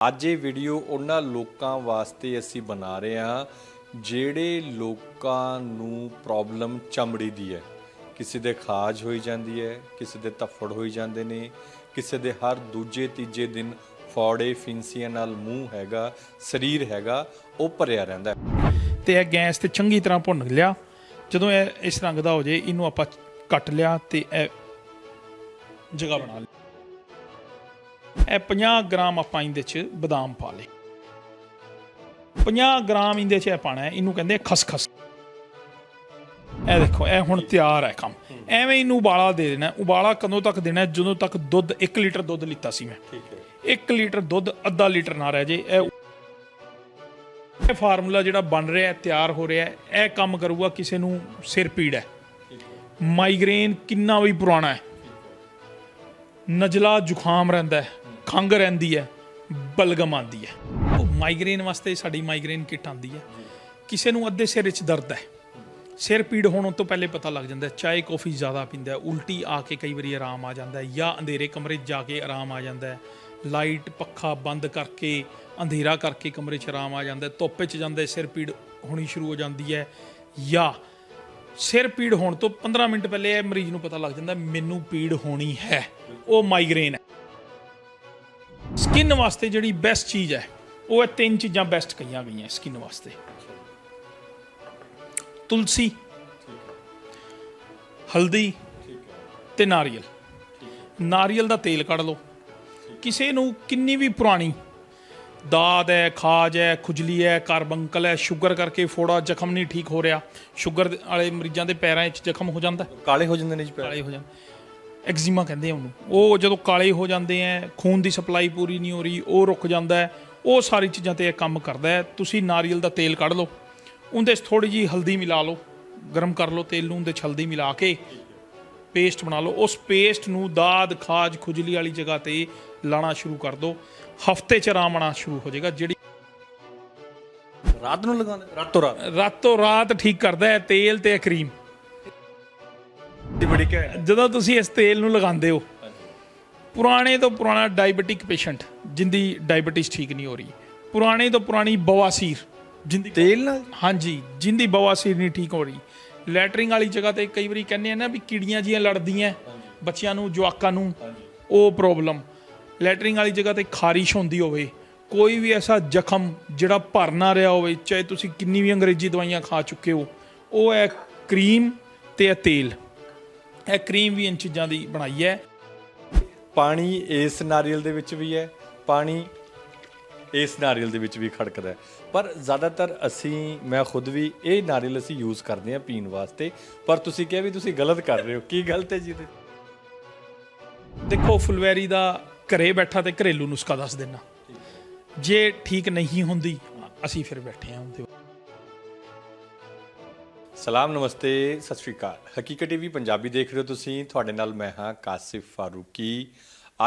ਅੱਜ ਇਹ ਵੀਡੀਓ ਉਹਨਾਂ ਲੋਕਾਂ ਵਾਸਤੇ ਅਸੀਂ ਬਣਾ ਰਹੇ ਹਾਂ, ਜਿਹੜੇ ਲੋਕਾਂ ਨੂੰ ਪ੍ਰੋਬਲਮ ਚਮੜੀ ਦੀ ਹੈ। ਕਿਸੇ ਦੇ ਖਾਜ ਹੋਈ ਜਾਂਦੀ ਹੈ, ਕਿਸੇ ਦੇ ਧੱਫੜ ਹੋਈ ਜਾਂਦੇ ਨੇ, ਕਿਸੇ ਦੇ ਹਰ ਦੂਜੇ ਤੀਜੇ ਦਿਨ ਫੋੜੇ ਫਿੰਸੀਆਂ ਨਾਲ ਮੂੰਹ ਹੈਗਾ, ਸਰੀਰ ਹੈਗਾ, ਉਹ ਭਰਿਆ ਰਹਿੰਦਾ ਹੈ। ਤੇ ਇਹ ਗੈਸ ਤੇ ਚੰਗੀ ਤਰ੍ਹਾਂ ਭੁੰਨ ਲਿਆ। ਜਦੋਂ ਇਹ ਇਸ ਰੰਗ ਦਾ ਹੋ ਜੇ ਇਹਨੂੰ ਆਪਾਂ ਕੱਟ ਲਿਆ ਤੇ ਇਹ ਜਗ੍ਹਾ ਬਣਾ ਲਈ ਇਹ 50 ਗ੍ਰਾਮ ਆਪਾਂ ਇਹਦੇ ਚ ਬਦਾਮ ਪਾ ਲਏ। 50 ਗ੍ਰਾਮ ਇਹਦੇ ਚ ਇਹ ਪਾਣਾ ਹੈ ਇਹਨੂੰ ਕਹਿੰਦੇ ਖਸਖਸ। ਇਹ ਦੇਖੋ ਇਹ ਹੁਣ ਤਿਆਰ ਹੈ ਕੰਮ। ਐਵੇਂ ਇਹਨੂੰ ਉਬਾਲਾ ਦੇ ਦੇਣਾ। ਉਬਾਲਾ ਕਦੋਂ ਤੱਕ ਦੇਣਾ? ਜਦੋਂ ਤੱਕ ਦੁੱਧ 1 ਲੀਟਰ ਦੁੱਧ ਲਿੱਤਾ ਸੀ ਮੈਂ। ਠੀਕ ਹੈ 1 ਲੀਟਰ ਦੁੱਧ ਅੱਧਾ ਲੀਟਰ ਨਾ ਰਹਿ ਜੇ। ਇਹ ਇਹ ਫਾਰਮੂਲਾ ਜਿਹੜਾ ਬਣ ਰਿਹਾ ਹੈ ਤਿਆਰ ਹੋ ਰਿਹਾ ਹੈ। ਇਹ ਕੰਮ ਕਰੂਗਾ ਕਿਸੇ ਨੂੰ ਸਿਰ ਪੀੜ ਹੈ। ਮਾਈਗ੍ਰੇਨ ਕਿੰਨਾ ਵੀ ਪੁਰਾਣਾ ਹੈ। ਨਜ਼ਲਾ ਜ਼ੁਕਾਮ ਰਹਿੰਦਾ ਹੈ। ਖੰਘ ਰਹਿੰਦੀ ਹੈ, ਬਲਗਮ ਆਂਦੀ ਹੈ। ਉਹ ਮਾਈਗ੍ਰੇਨ ਵਾਸਤੇ ਸਾਡੀ ਮਾਈਗ੍ਰੇਨ ਕਿਟ ਆਂਦੀ ਹੈ। ਕਿਸੇ ਨੂੰ ਅੱਧੇ ਸਿਰ 'ਚ ਦਰਦ ਹੈ। ਸਿਰ ਪੀੜ ਹੋਣ ਤੋਂ ਪਹਿਲੇ ਪਤਾ ਲੱਗ ਜਾਂਦਾ ਹੈ, ਚਾਹ ਕੌਫੀ ਜ਼ਿਆਦਾ ਪੀਂਦਾ ਉਲਟੀ ਆ ਕੇ ਕਈ ਵਾਰੀ ਆਰਾਮ ਆ ਜਾਂਦਾ ਜਾਂ ਅੰਧੇਰੇ ਕਮਰੇ 'ਚ ਜਾ ਕੇ ਆਰਾਮ ਆ ਜਾਂਦਾ ਲਾਈਟ, ਪੱਖਾ ਬੰਦ ਕਰਕੇ, ਅੰਧੇਰਾ ਕਰਕੇ ਕਮਰੇ 'ਚ ਆਰਾਮ ਆ ਜਾਂਦਾ ਹੈ। ਧੁੱਪ 'ਚ ਜਾਂਦਾ ਸਿਰ ਪੀੜ ਹੋਣੀ ਸ਼ੁਰੂ ਹੋ ਜਾਂਦੀ ਹੈ। ਜਾਂ ਸਿਰ ਪੀੜ ਹੋਣ ਤੋਂ 15 ਮਿੰਟ ਪਹਿਲੇ ਇਹ ਮਰੀਜ਼ ਨੂੰ ਪਤਾ ਲੱਗ ਜਾਂਦਾ ਮੈਨੂੰ ਪੀੜ ਹੋਣੀ ਹੈ। ਉਹ ਮਾਈਗ੍ਰੇਨ ਹੈ। ਸਕਿਨ ਵਾਸਤੇ ਜਿਹੜੀ ਬੈਸਟ ਚੀਜ਼ ਹੈ ਉਹ ਇਹ ਤਿੰਨ ਚੀਜ਼ਾਂ ਬੈਸਟ ਕਹੀਆਂ ਗਈਆਂ ਸਕਿਨ ਵਾਸਤੇ। ਤੁਲਸੀ ਹਲਦੀ ਤੇ ਨਾਰੀਅਲ। ਨਾਰੀਅਲ ਦਾ ਤੇਲ ਕੱਢ ਲਓ। ਕਿਸੇ ਨੂੰ ਕਿੰਨੀ ਵੀ ਪੁਰਾਣੀ ਦਾਦ ਹੈ ਖਾਜ ਹੈ ਖੁਜਲੀ ਹੈ ਕਾਰਬੰਕਲ ਹੈ ਸ਼ੂਗਰ ਕਰਕੇ ਫੋੜਾ ਜ਼ਖਮ ਨਹੀਂ ਠੀਕ ਹੋ ਰਿਹਾ ਸ਼ੂਗਰ ਵਾਲੇ ਮਰੀਜ਼ਾਂ ਦੇ ਪੈਰਾਂ 'ਚ ਜ਼ਖਮ ਹੋ ਜਾਂਦਾ। ਕਾਲੇ ਹੋ ਜਾਂਦੇ ਨੇ ਜੀ ਪੈਰ। ਕਾਲੇ ਹੋ ਜਾਂਦੇ। ਐਗਜ਼ੀਮਾ ਕਹਿੰਦੇ ਆ ਉਹਨੂੰ। ਉਹ ਜਦੋਂ ਕਾਲੇ ਹੋ ਜਾਂਦੇ ਆ ਖੂਨ ਦੀ ਸਪਲਾਈ ਪੂਰੀ ਨਹੀਂ ਹੋ ਰਹੀ ਉਹ ਰੁਕ ਜਾਂਦਾ ਉਹ ਸਾਰੀ ਚੀਜ਼ਾਂ ਤੇ ਇਹ ਕੰਮ ਕਰਦਾ ਹੈ ਤੁਸੀਂ ਨਾਰੀਅਲ ਦਾ ਤੇਲ ਕੱਢ ਲਓ ਉਹਦੇ 'ਚ ਥੋੜੀ ਜੀ ਹਲਦੀ ਮਿਲਾ ਲਓ ਗਰਮ ਕਰ ਲਓ ਤੇਲ ਨੂੰ ਉਹਦੇ 'ਚ ਹਲਦੀ ਮਿਲਾ ਕੇ ਪੇਸਟ ਬਣਾ ਲਓ। ਉਸ ਪੇਸਟ ਨੂੰ ਦਾਦ ਖਾਜ ਖੁਜਲੀ ਵਾਲੀ ਜਗ੍ਹਾ ਤੇ ਲਾਣਾ ਸ਼ੁਰੂ ਕਰ ਦਿਓ ਹਫ਼ਤੇ 'ਚ ਆਰਾਮ ਆਉਣਾ ਸ਼ੁਰੂ ਹੋ ਜਾਏਗਾ ਜਿਹੜੀ ਰਾਤ ਨੂੰ ਲਗਾਉਂਦੇ? ਰਾਤੋਂ ਰਾਤ? ਰਾਤੋਂ ਰਾਤ ਠੀਕ ਕਰਦਾ ਹੈ ਤੇਲ ਤੇ ਕਰੀਮ। ਬੜੀ ਕਹਿ ਜਦੋਂ ਤੁਸੀਂ ਇਸ ਤੇਲ ਨੂੰ ਲਗਾਉਂਦੇ ਹੋ ਪੁਰਾਣੇ ਤੋਂ ਪੁਰਾਣਾ ਡਾਇਬੀਟਿਕ ਪੇਸ਼ੈਂਟ ਜਿੰਦੀ ਡਾਇਬੀਟਿਸ ਠੀਕ ਨਹੀਂ ਹੋ ਰਹੀ। ਪੁਰਾਣੇ ਤੋਂ ਪੁਰਾਣੀ ਬਵਾਸੀਰ ਜਿੰਦੀ ਤੇਲ ਨਾਲ ਹਾਂਜੀ ਜਿੰਦੀ ਬਵਾਸੀਰ ਨਹੀਂ ਠੀਕ ਹੋ ਰਹੀ। ਲੈਟਰਿੰਗ ਵਾਲੀ ਜਗ੍ਹਾ ਤੇ ਕਈ ਵਾਰੀ ਕਹਿੰਦੇ ਆ ਨਾ ਵੀ ਕੀੜੀਆਂ ਜੀਆਂ ਲੜਦੀਆਂ ਬੱਚਿਆਂ ਨੂੰ ਜਵਾਕਾਂ ਨੂੰ ਉਹ ਪ੍ਰੋਬਲਮ ਲੈਟਰਿੰਗ ਵਾਲੀ ਜਗ੍ਹਾ ਤੇ ਖਾਰਿਸ਼ ਹੁੰਦੀ ਹੋਵੇ ਕੋਈ ਵੀ ਐਸਾ ਜ਼ਖਮ ਜਿਹੜਾ ਭਰ ਨਾ ਰਿਹਾ ਹੋਵੇ ਚਾਹੇ ਤੁਸੀਂ ਕਿੰਨੀ ਵੀ ਅੰਗਰੇਜ਼ੀ ਦਵਾਈਆਂ ਖਾ ਚੁੱਕੇ ਹੋ ਉਹ ਹੈ ਕਰੀਮ ਤੇ ਇਹ ਤੇਲ। ਇਹ ਕਰੀਮ ਵੀ ਇਨ ਚੀਜ਼ਾਂ ਦੀ ਬਣਾਈ ਹੈ। ਪਾਣੀ ਇਸ ਨਾਰੀਅਲ ਦੇ ਵਿੱਚ ਵੀ ਹੈ ਪਾਣੀ ਇਸ ਨਾਰੀਅਲ ਦੇ ਵਿੱਚ ਵੀ ਖੜਕਦਾ ਹੈ। ਪਰ ਜ਼ਿਆਦਾਤਰ ਅਸੀਂ ਮੈਂ ਖੁਦ ਵੀ ਇਹ ਨਾਰੀਅਲ ਅਸੀਂ ਯੂਜ਼ ਕਰਦੇ ਹਾਂ ਪੀਣ ਵਾਸਤੇ। ਪਰ ਤੁਸੀਂ ਕਿਹਾ ਵੀ ਤੁਸੀਂ ਗਲਤ ਕਰ ਰਹੇ ਹੋ ਕੀ ਗਲਤ ਹੈ ਜੀ ਇਹਦੇ? ਦੇਖੋ ਫੁਲਵੈਰੀ ਦਾ ਘਰੇ ਬੈਠਾ ਤੇ ਘਰੇਲੂ ਨੁਸਖਾ ਦੱਸ ਦੇਣਾ ਜੇ ਠੀਕ ਨਹੀਂ ਹੁੰਦੀ ਅਸੀਂ ਫਿਰ ਬੈਠੇ ਹਾਂ ਉਹਦੇ ਸਲਾਮ, ਨਮਸਤੇ, ਸਤਿ ਸ਼੍ਰੀ ਅਕਾਲ। ਹਕੀਕਤ ਟੀਵੀ ਪੰਜਾਬੀ ਦੇਖ ਰਹੇ ਹੋ ਤੁਸੀਂ। ਤੁਹਾਡੇ ਨਾਲ ਮੈਂ ਹਾਂ ਕਾਸਿਫ ਫਾਰੂਕੀ।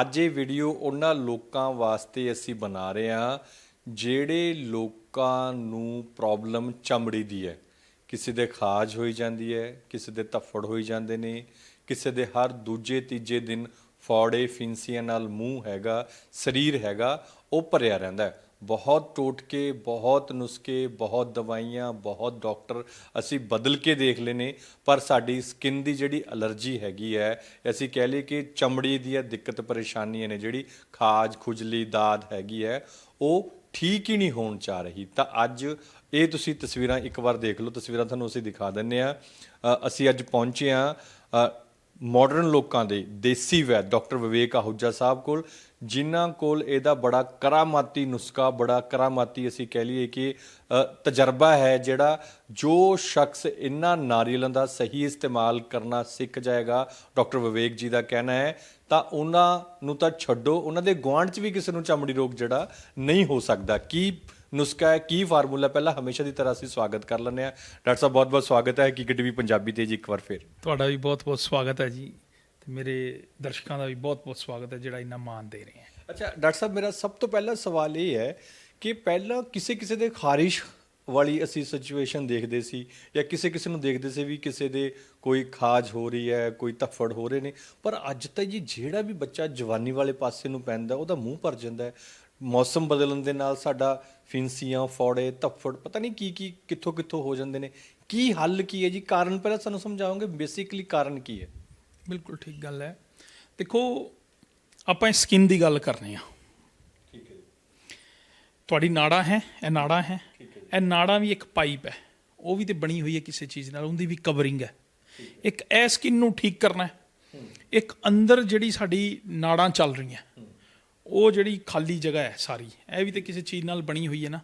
ਅੱਜ ਇਹ ਵੀਡੀਓ ਉਹਨਾਂ ਲੋਕਾਂ ਵਾਸਤੇ ਅਸੀਂ ਬਣਾ ਰਹੇ ਹਾਂ, ਜਿਹੜੇ ਲੋਕਾਂ ਨੂੰ ਪ੍ਰੋਬਲਮ ਚਮੜੀ ਦੀ ਹੈ। ਕਿਸੇ ਦੇ ਖਾਜ ਹੋਈ ਜਾਂਦੀ ਹੈ, ਕਿਸੇ ਦੇ ਧੱਫੜ ਹੋਈ ਜਾਂਦੇ ਨੇ, ਕਿਸੇ ਦੇ ਹਰ ਦੂਜੇ ਤੀਜੇ ਦਿਨ ਫੌੜੇ ਫਿੰਸੀਆਂ ਨਾਲ ਮੂੰਹ ਹੈਗਾ, ਸਰੀਰ ਹੈਗਾ, ਉਹ ਭਰਿਆ ਰਹਿੰਦਾ ਹੈ। ਬਹੁਤ ਟੋਟਕੇ, ਬਹੁਤ ਨੁਸਖੇ, ਬਹੁਤ ਦਵਾਈਆਂ, ਬਹੁਤ ਡਾਕਟਰ ਅਸੀਂ ਬਦਲ ਕੇ ਦੇਖ ਲਏ ਨੇ, ਪਰ ਸਾਡੀ ਸਕਿਨ ਦੀ ਜਿਹੜੀ ਅਲਰਜੀ ਹੈਗੀ ਹੈ, ਅਸੀਂ ਕਹਿ ਲਈਏ ਕਿ ਚਮੜੀ ਦੀਆਂ ਦਿੱਕਤ ਪਰੇਸ਼ਾਨੀਆਂ ਨੇ, ਜਿਹੜੀ ਖਾਜ, ਖੁਜਲੀ, ਦਾਦ ਹੈਗੀ ਹੈ, ਉਹ ਠੀਕ ਹੀ ਨਹੀਂ ਹੋਣ ਚਾ ਰਹੀ। ਤਾਂ ਅੱਜ ਇਹ ਤੁਸੀਂ ਤਸਵੀਰਾਂ ਇੱਕ ਵਾਰ ਦੇਖ ਲਓ, ਤਸਵੀਰਾਂ ਤੁਹਾਨੂੰ ਅਸੀਂ ਦਿਖਾ ਦਿੰਨੇ ਆ ਅਸੀਂ ਅੱਜ ਪਹੁੰਚੇ ਆ ਮਾਡਰਨ ਲੋਕਾਂ ਦੇ, ਦੇਸੀ ਵੈਦ, ਡਾਕਟਰ ਵਿਵੇਕ ਆਹੂਜਾ ਸਾਹਿਬ ਕੋਲ। ਜਿਨ੍ਹਾਂ ਕੋਲ ਇਹਦਾ ਬੜਾ ਕਰਾਮਾਤੀ ਨੁਸਖਾ, ਬੜਾ ਕਰਾਮਾਤੀ ਅਸੀਂ ਕਹਿ ਲਈਏ ਕਿ ਤਜਰਬਾ ਹੈ ਜਿਹੜਾ ਜੋ ਸ਼ਖਸ ਇਹਨਾਂ ਨਾਰੀਅਲਾਂ ਦਾ ਸਹੀ ਇਸਤੇਮਾਲ ਕਰਨਾ ਸਿੱਖ ਜਾਏਗਾ, ਡਾਕਟਰ ਵਿਵੇਕ ਜੀ ਦਾ ਕਹਿਣਾ ਹੈ, ਤਾਂ ਉਹਨਾਂ ਨੂੰ ਤਾਂ ਛੱਡੋ, ਉਹਨਾਂ ਦੇ ਗੁਆਂਢ 'ਚ ਵੀ ਕਿਸੇ ਨੂੰ ਚਮੜੀ ਰੋਗ ਜਿਹੜਾ ਨਹੀਂ ਹੋ ਸਕਦਾ। ਕੀ ਨੁਸਖਾ ਹੈ, ਕੀ ਫਾਰਮੂਲਾ ਪਹਿਲਾਂ ਹਮੇਸ਼ਾ ਦੀ ਤਰ੍ਹਾਂ ਅਸੀਂ ਸਵਾਗਤ ਕਰ ਲੈਂਦੇ ਆ ਡਾਕਟਰ ਸਾਹਿਬ ਬਹੁਤ ਬਹੁਤ ਸਵਾਗਤ ਹੈ। ਕਿ ਟੀਵੀ ਪੰਜਾਬੀ ਤੇ ਜੀ ਇੱਕ ਵਾਰ ਫਿਰ। ਤੁਹਾਡਾ ਵੀ ਬਹੁਤ-ਬਹੁਤ ਸਵਾਗਤ ਹੈ ਜੀ। ਤੇ ਮੇਰੇ ਦਰਸ਼ਕਾਂ ਦਾ ਵੀ ਬਹੁਤ-ਬਹੁਤ ਸਵਾਗਤ ਹੈ, ਜਿਹੜਾ ਇੰਨਾ ਮਾਣ ਦੇ ਰਹੇ ਹੈ। ਅੱਛਾ, ਡਾਕਟਰ ਸਾਹਿਬ, ਮੇਰਾ ਸਭ ਤੋਂ ਪਹਿਲਾ ਸਵਾਲ ਇਹ ਹੈ ਕਿ ਪਹਿਲਾਂ ਕਿਸੇ ਕਿਸੇ ਦੇ ਖਾਰਿਸ਼ ਵਾਲੀ ਅਸੀਂ ਸਿਚੁਏਸ਼ਨ ਦੇਖਦੇ ਸੀ ਜਾਂ ਕਿਸੇ ਕਿਸੇ ਨੂੰ ਦੇਖਦੇ ਸੀ ਵੀ ਕਿਸੇ ਦੇ ਕੋਈ ਖਾਜ ਹੋ ਰਹੀ ਹੈ, ਕੋਈ ਧੱਫੜ ਹੋ ਰਹੇ ਨੇ, ਪਰ ਅੱਜ ਤਾਂ ਜੀ ਜਿਹੜਾ ਵੀ ਬੱਚਾ ਜਵਾਨੀ ਵਾਲੇ ਪਾਸੇ ਨੂੰ ਪੈਂਦਾ, ਉਹਦਾ ਮੂੰਹ ਭਰ ਜਾਂਦਾ ਹੈ। ਮੌਸਮ ਬਦਲਣ ਦੇ ਨਾਲ ਸਾਡਾ ਫਿੰਸੀਆਂ, ਫੋੜੇ, ਧੱਫੜ, ਪਤਾ ਨਹੀਂ ਕੀ ਕੀ ਕਿੱਥੋਂ ਕਿੱਥੋਂ ਹੋ ਜਾਂਦੇ ਨੇ। ਕੀ ਹੱਲ ਕੀ ਹੈ ਜੀ? ਕਾਰਨ ਪਹਿਲਾਂ ਸਾਨੂੰ ਸਮਝਾਓਗੇ? ਬੇਸਿਕਲੀ ਕਾਰਨ ਕੀ ਹੈ? ਬਿਲਕੁਲ ਠੀਕ ਗੱਲ ਹੈ। ਦੇਖੋ ਆਪਾਂ ਸਕਿਨ ਦੀ ਗੱਲ ਕਰਨੇ ਆ। ਠੀਕ ਹੈ ਤੁਹਾਡੀ ਨਾੜਾ ਹੈ ਇਹ ਨਾੜਾ ਹੈ। ਇਹ ਨਾੜਾ ਵੀ ਇੱਕ ਪਾਈਪ ਹੈ। ਉਹ ਵੀ ਤੇ ਬਣੀ ਹੋਈ ਹੈ ਕਿਸੇ ਚੀਜ਼ ਨਾਲ ਉਹਦੀ ਵੀ ਕਵਰਿੰਗ ਹੈ। ਇੱਕ ਇਹ ਸਕਿਨ ਨੂੰ ਠੀਕ ਕਰਨਾ ਹੈ। ਇੱਕ ਅੰਦਰ ਜਿਹੜੀ ਸਾਡੀ ਨਾੜਾਂ ਚੱਲ ਰਹੀਆਂ। ਉਹ ਜਿਹੜੀ ਖਾਲੀ ਜਗ੍ਹਾ ਹੈ ਸਾਰੀ ਇਹ ਵੀ ਤੇ ਕਿਸੇ ਚੀਜ਼ ਨਾਲ ਬਣੀ ਹੋਈ ਹੈ ਨਾ।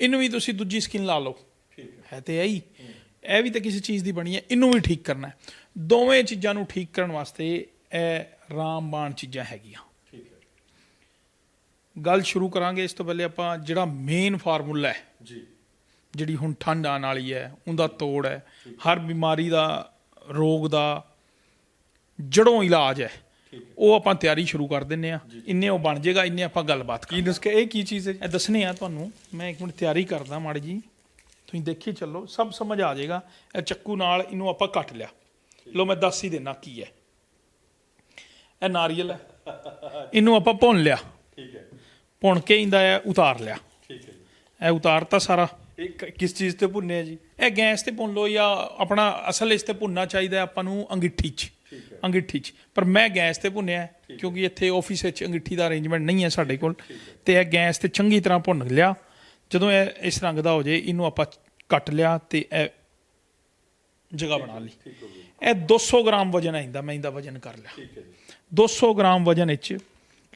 ਇਹਨੂੰ ਵੀ ਤੁਸੀਂ ਦੂਜੀ ਸਕਿਨ ਲਾ ਲਓ। ਠੀਕ ਹੈ। ਹੈ ਤੇ ਇਹੀ ਇਹ ਵੀ ਤਾਂ ਕਿਸੇ ਚੀਜ਼ ਦੀ ਬਣੀ ਹੈ। ਇਹਨੂੰ ਵੀ ਠੀਕ ਕਰਨਾ ਹੈ। ਦੋਵੇਂ ਚੀਜ਼ਾਂ ਨੂੰ ਠੀਕ ਕਰਨ ਵਾਸਤੇ ਇਹ ਰਾਮਬਾਣ ਚੀਜ਼ਾਂ ਹੈਗੀਆਂ। ਠੀਕ ਹੈ। ਗੱਲ ਸ਼ੁਰੂ ਕਰਾਂਗੇ ਇਸ ਤੋਂ ਪਹਿਲੇ ਆਪਾਂ ਜਿਹੜਾ ਮੇਨ ਫਾਰਮੂਲਾ ਹੈ ਜੀ। ਜਿਹੜੀ ਹੁਣ ਠੰਡ ਆਉਣ ਵਾਲੀ ਹੈ ਉਹਦਾ ਤੋੜ ਹੈ। ਹਰ ਬਿਮਾਰੀ ਦਾ ਰੋਗ ਦਾ ਜੜੋਂ ਇਲਾਜ ਹੈ। ਉਹ ਆਪਾਂ ਤਿਆਰੀ ਸ਼ੁਰੂ ਕਰ ਦਿੰਨੇ ਆ ਇੰਨੇ ਉਹ ਬਣ ਜਾਏਗਾ ਇੰਨੇ ਆਪਾਂ ਗੱਲਬਾਤ ਕੀ ਨੁਸਖਾ ਇਹ ਕੀ ਚੀਜ਼ ਹੈ ਇਹ ਦੱਸਣੇ ਆ ਤੁਹਾਨੂੰ। ਮੈਂ ਇੱਕ ਮਿੰਟ ਤਿਆਰੀ ਕਰਦਾ ਮਾੜੀ ਜੀ। ਤੁਸੀਂ ਦੇਖੀ ਚੱਲੋ ਸਭ ਸਮਝ ਆ ਜਾਏਗਾ ਇਹ ਚੱਕੂ ਨਾਲ ਇਹਨੂੰ ਆਪਾਂ ਕੱਟ ਲਿਆ। ਲੋ ਮੈਂ ਦੱਸ ਹੀ ਦੇਣਾ ਕੀ ਹੈ। ਇਹ ਨਾਰੀਅਲ ਹੈ। ਇਹਨੂੰ ਆਪਾਂ ਭੁੰਨ ਲਿਆ। ਠੀਕ ਹੈ। ਭੁੰਨ ਕੇ ਇੰਦਾ ਇਹ ਉਤਾਰ ਲਿਆ। ਠੀਕ ਹੈ ਇਹ ਉਤਾਰਤਾ ਸਾਰਾ। ਇਹ ਕਿਸ ਚੀਜ਼ ਤੇ ਭੁੰਨੇ ਆ ਜੀ? ਇਹ ਗੈਸ ਤੇ ਭੁੰਨ ਲਓ ਜਾਂ ਆਪਣਾ ਅਸਲ ਇਸ ਤੇ ਭੁੰਨਣਾ ਚਾਹੀਦਾ ਹੈ ਆਪਾਂ ਨੂੰ ਅੰਗਿੱਠੀ 'ਚ। ਹੈ। ਅੰਗਿੱਠੀ 'ਚ। ਪਰ ਮੈਂ ਗੈਸ ਤੇ ਭੁੰਨਿਆ ਹੈ, ਕਿਉਂਕਿ ਇੱਥੇ ਆਫਿਸ ਵਿੱਚ ਅੰਗਿੱਠੀ ਦਾ ਅਰੇਂਜਮੈਂਟ ਨਹੀਂ ਹੈ ਸਾਡੇ ਕੋਲ। ਤੇ ਇਹ ਗੈਸ ਤੇ ਚੰਗੀ ਤਰ੍ਹਾਂ ਭੁੰਨ ਲਿਆ। ਜਦੋਂ ਇਹ ਇਸ ਰੰਗ ਦਾ ਹੋ ਜੇ ਇਹਨੂੰ ਆਪਾਂ ਕੱਟ ਲਿਆ ਤੇ ਇਹ ਜਗ੍ਹਾ ਬਣਾ ਲਈ। ਠੀਕ ਹੋ ਗਿਆ ਇਹ 200 ਗ੍ਰਾਮ ਵਜਨ ਹੈ ਇਹਦਾ, ਮੈਂ ਇਹਦਾ ਵਜਨ ਕਰ ਲਿਆ। ਠੀਕ ਹੈ ਜੀ 200 ਗ੍ਰਾਮ ਵਜਨ ਵਿੱਚ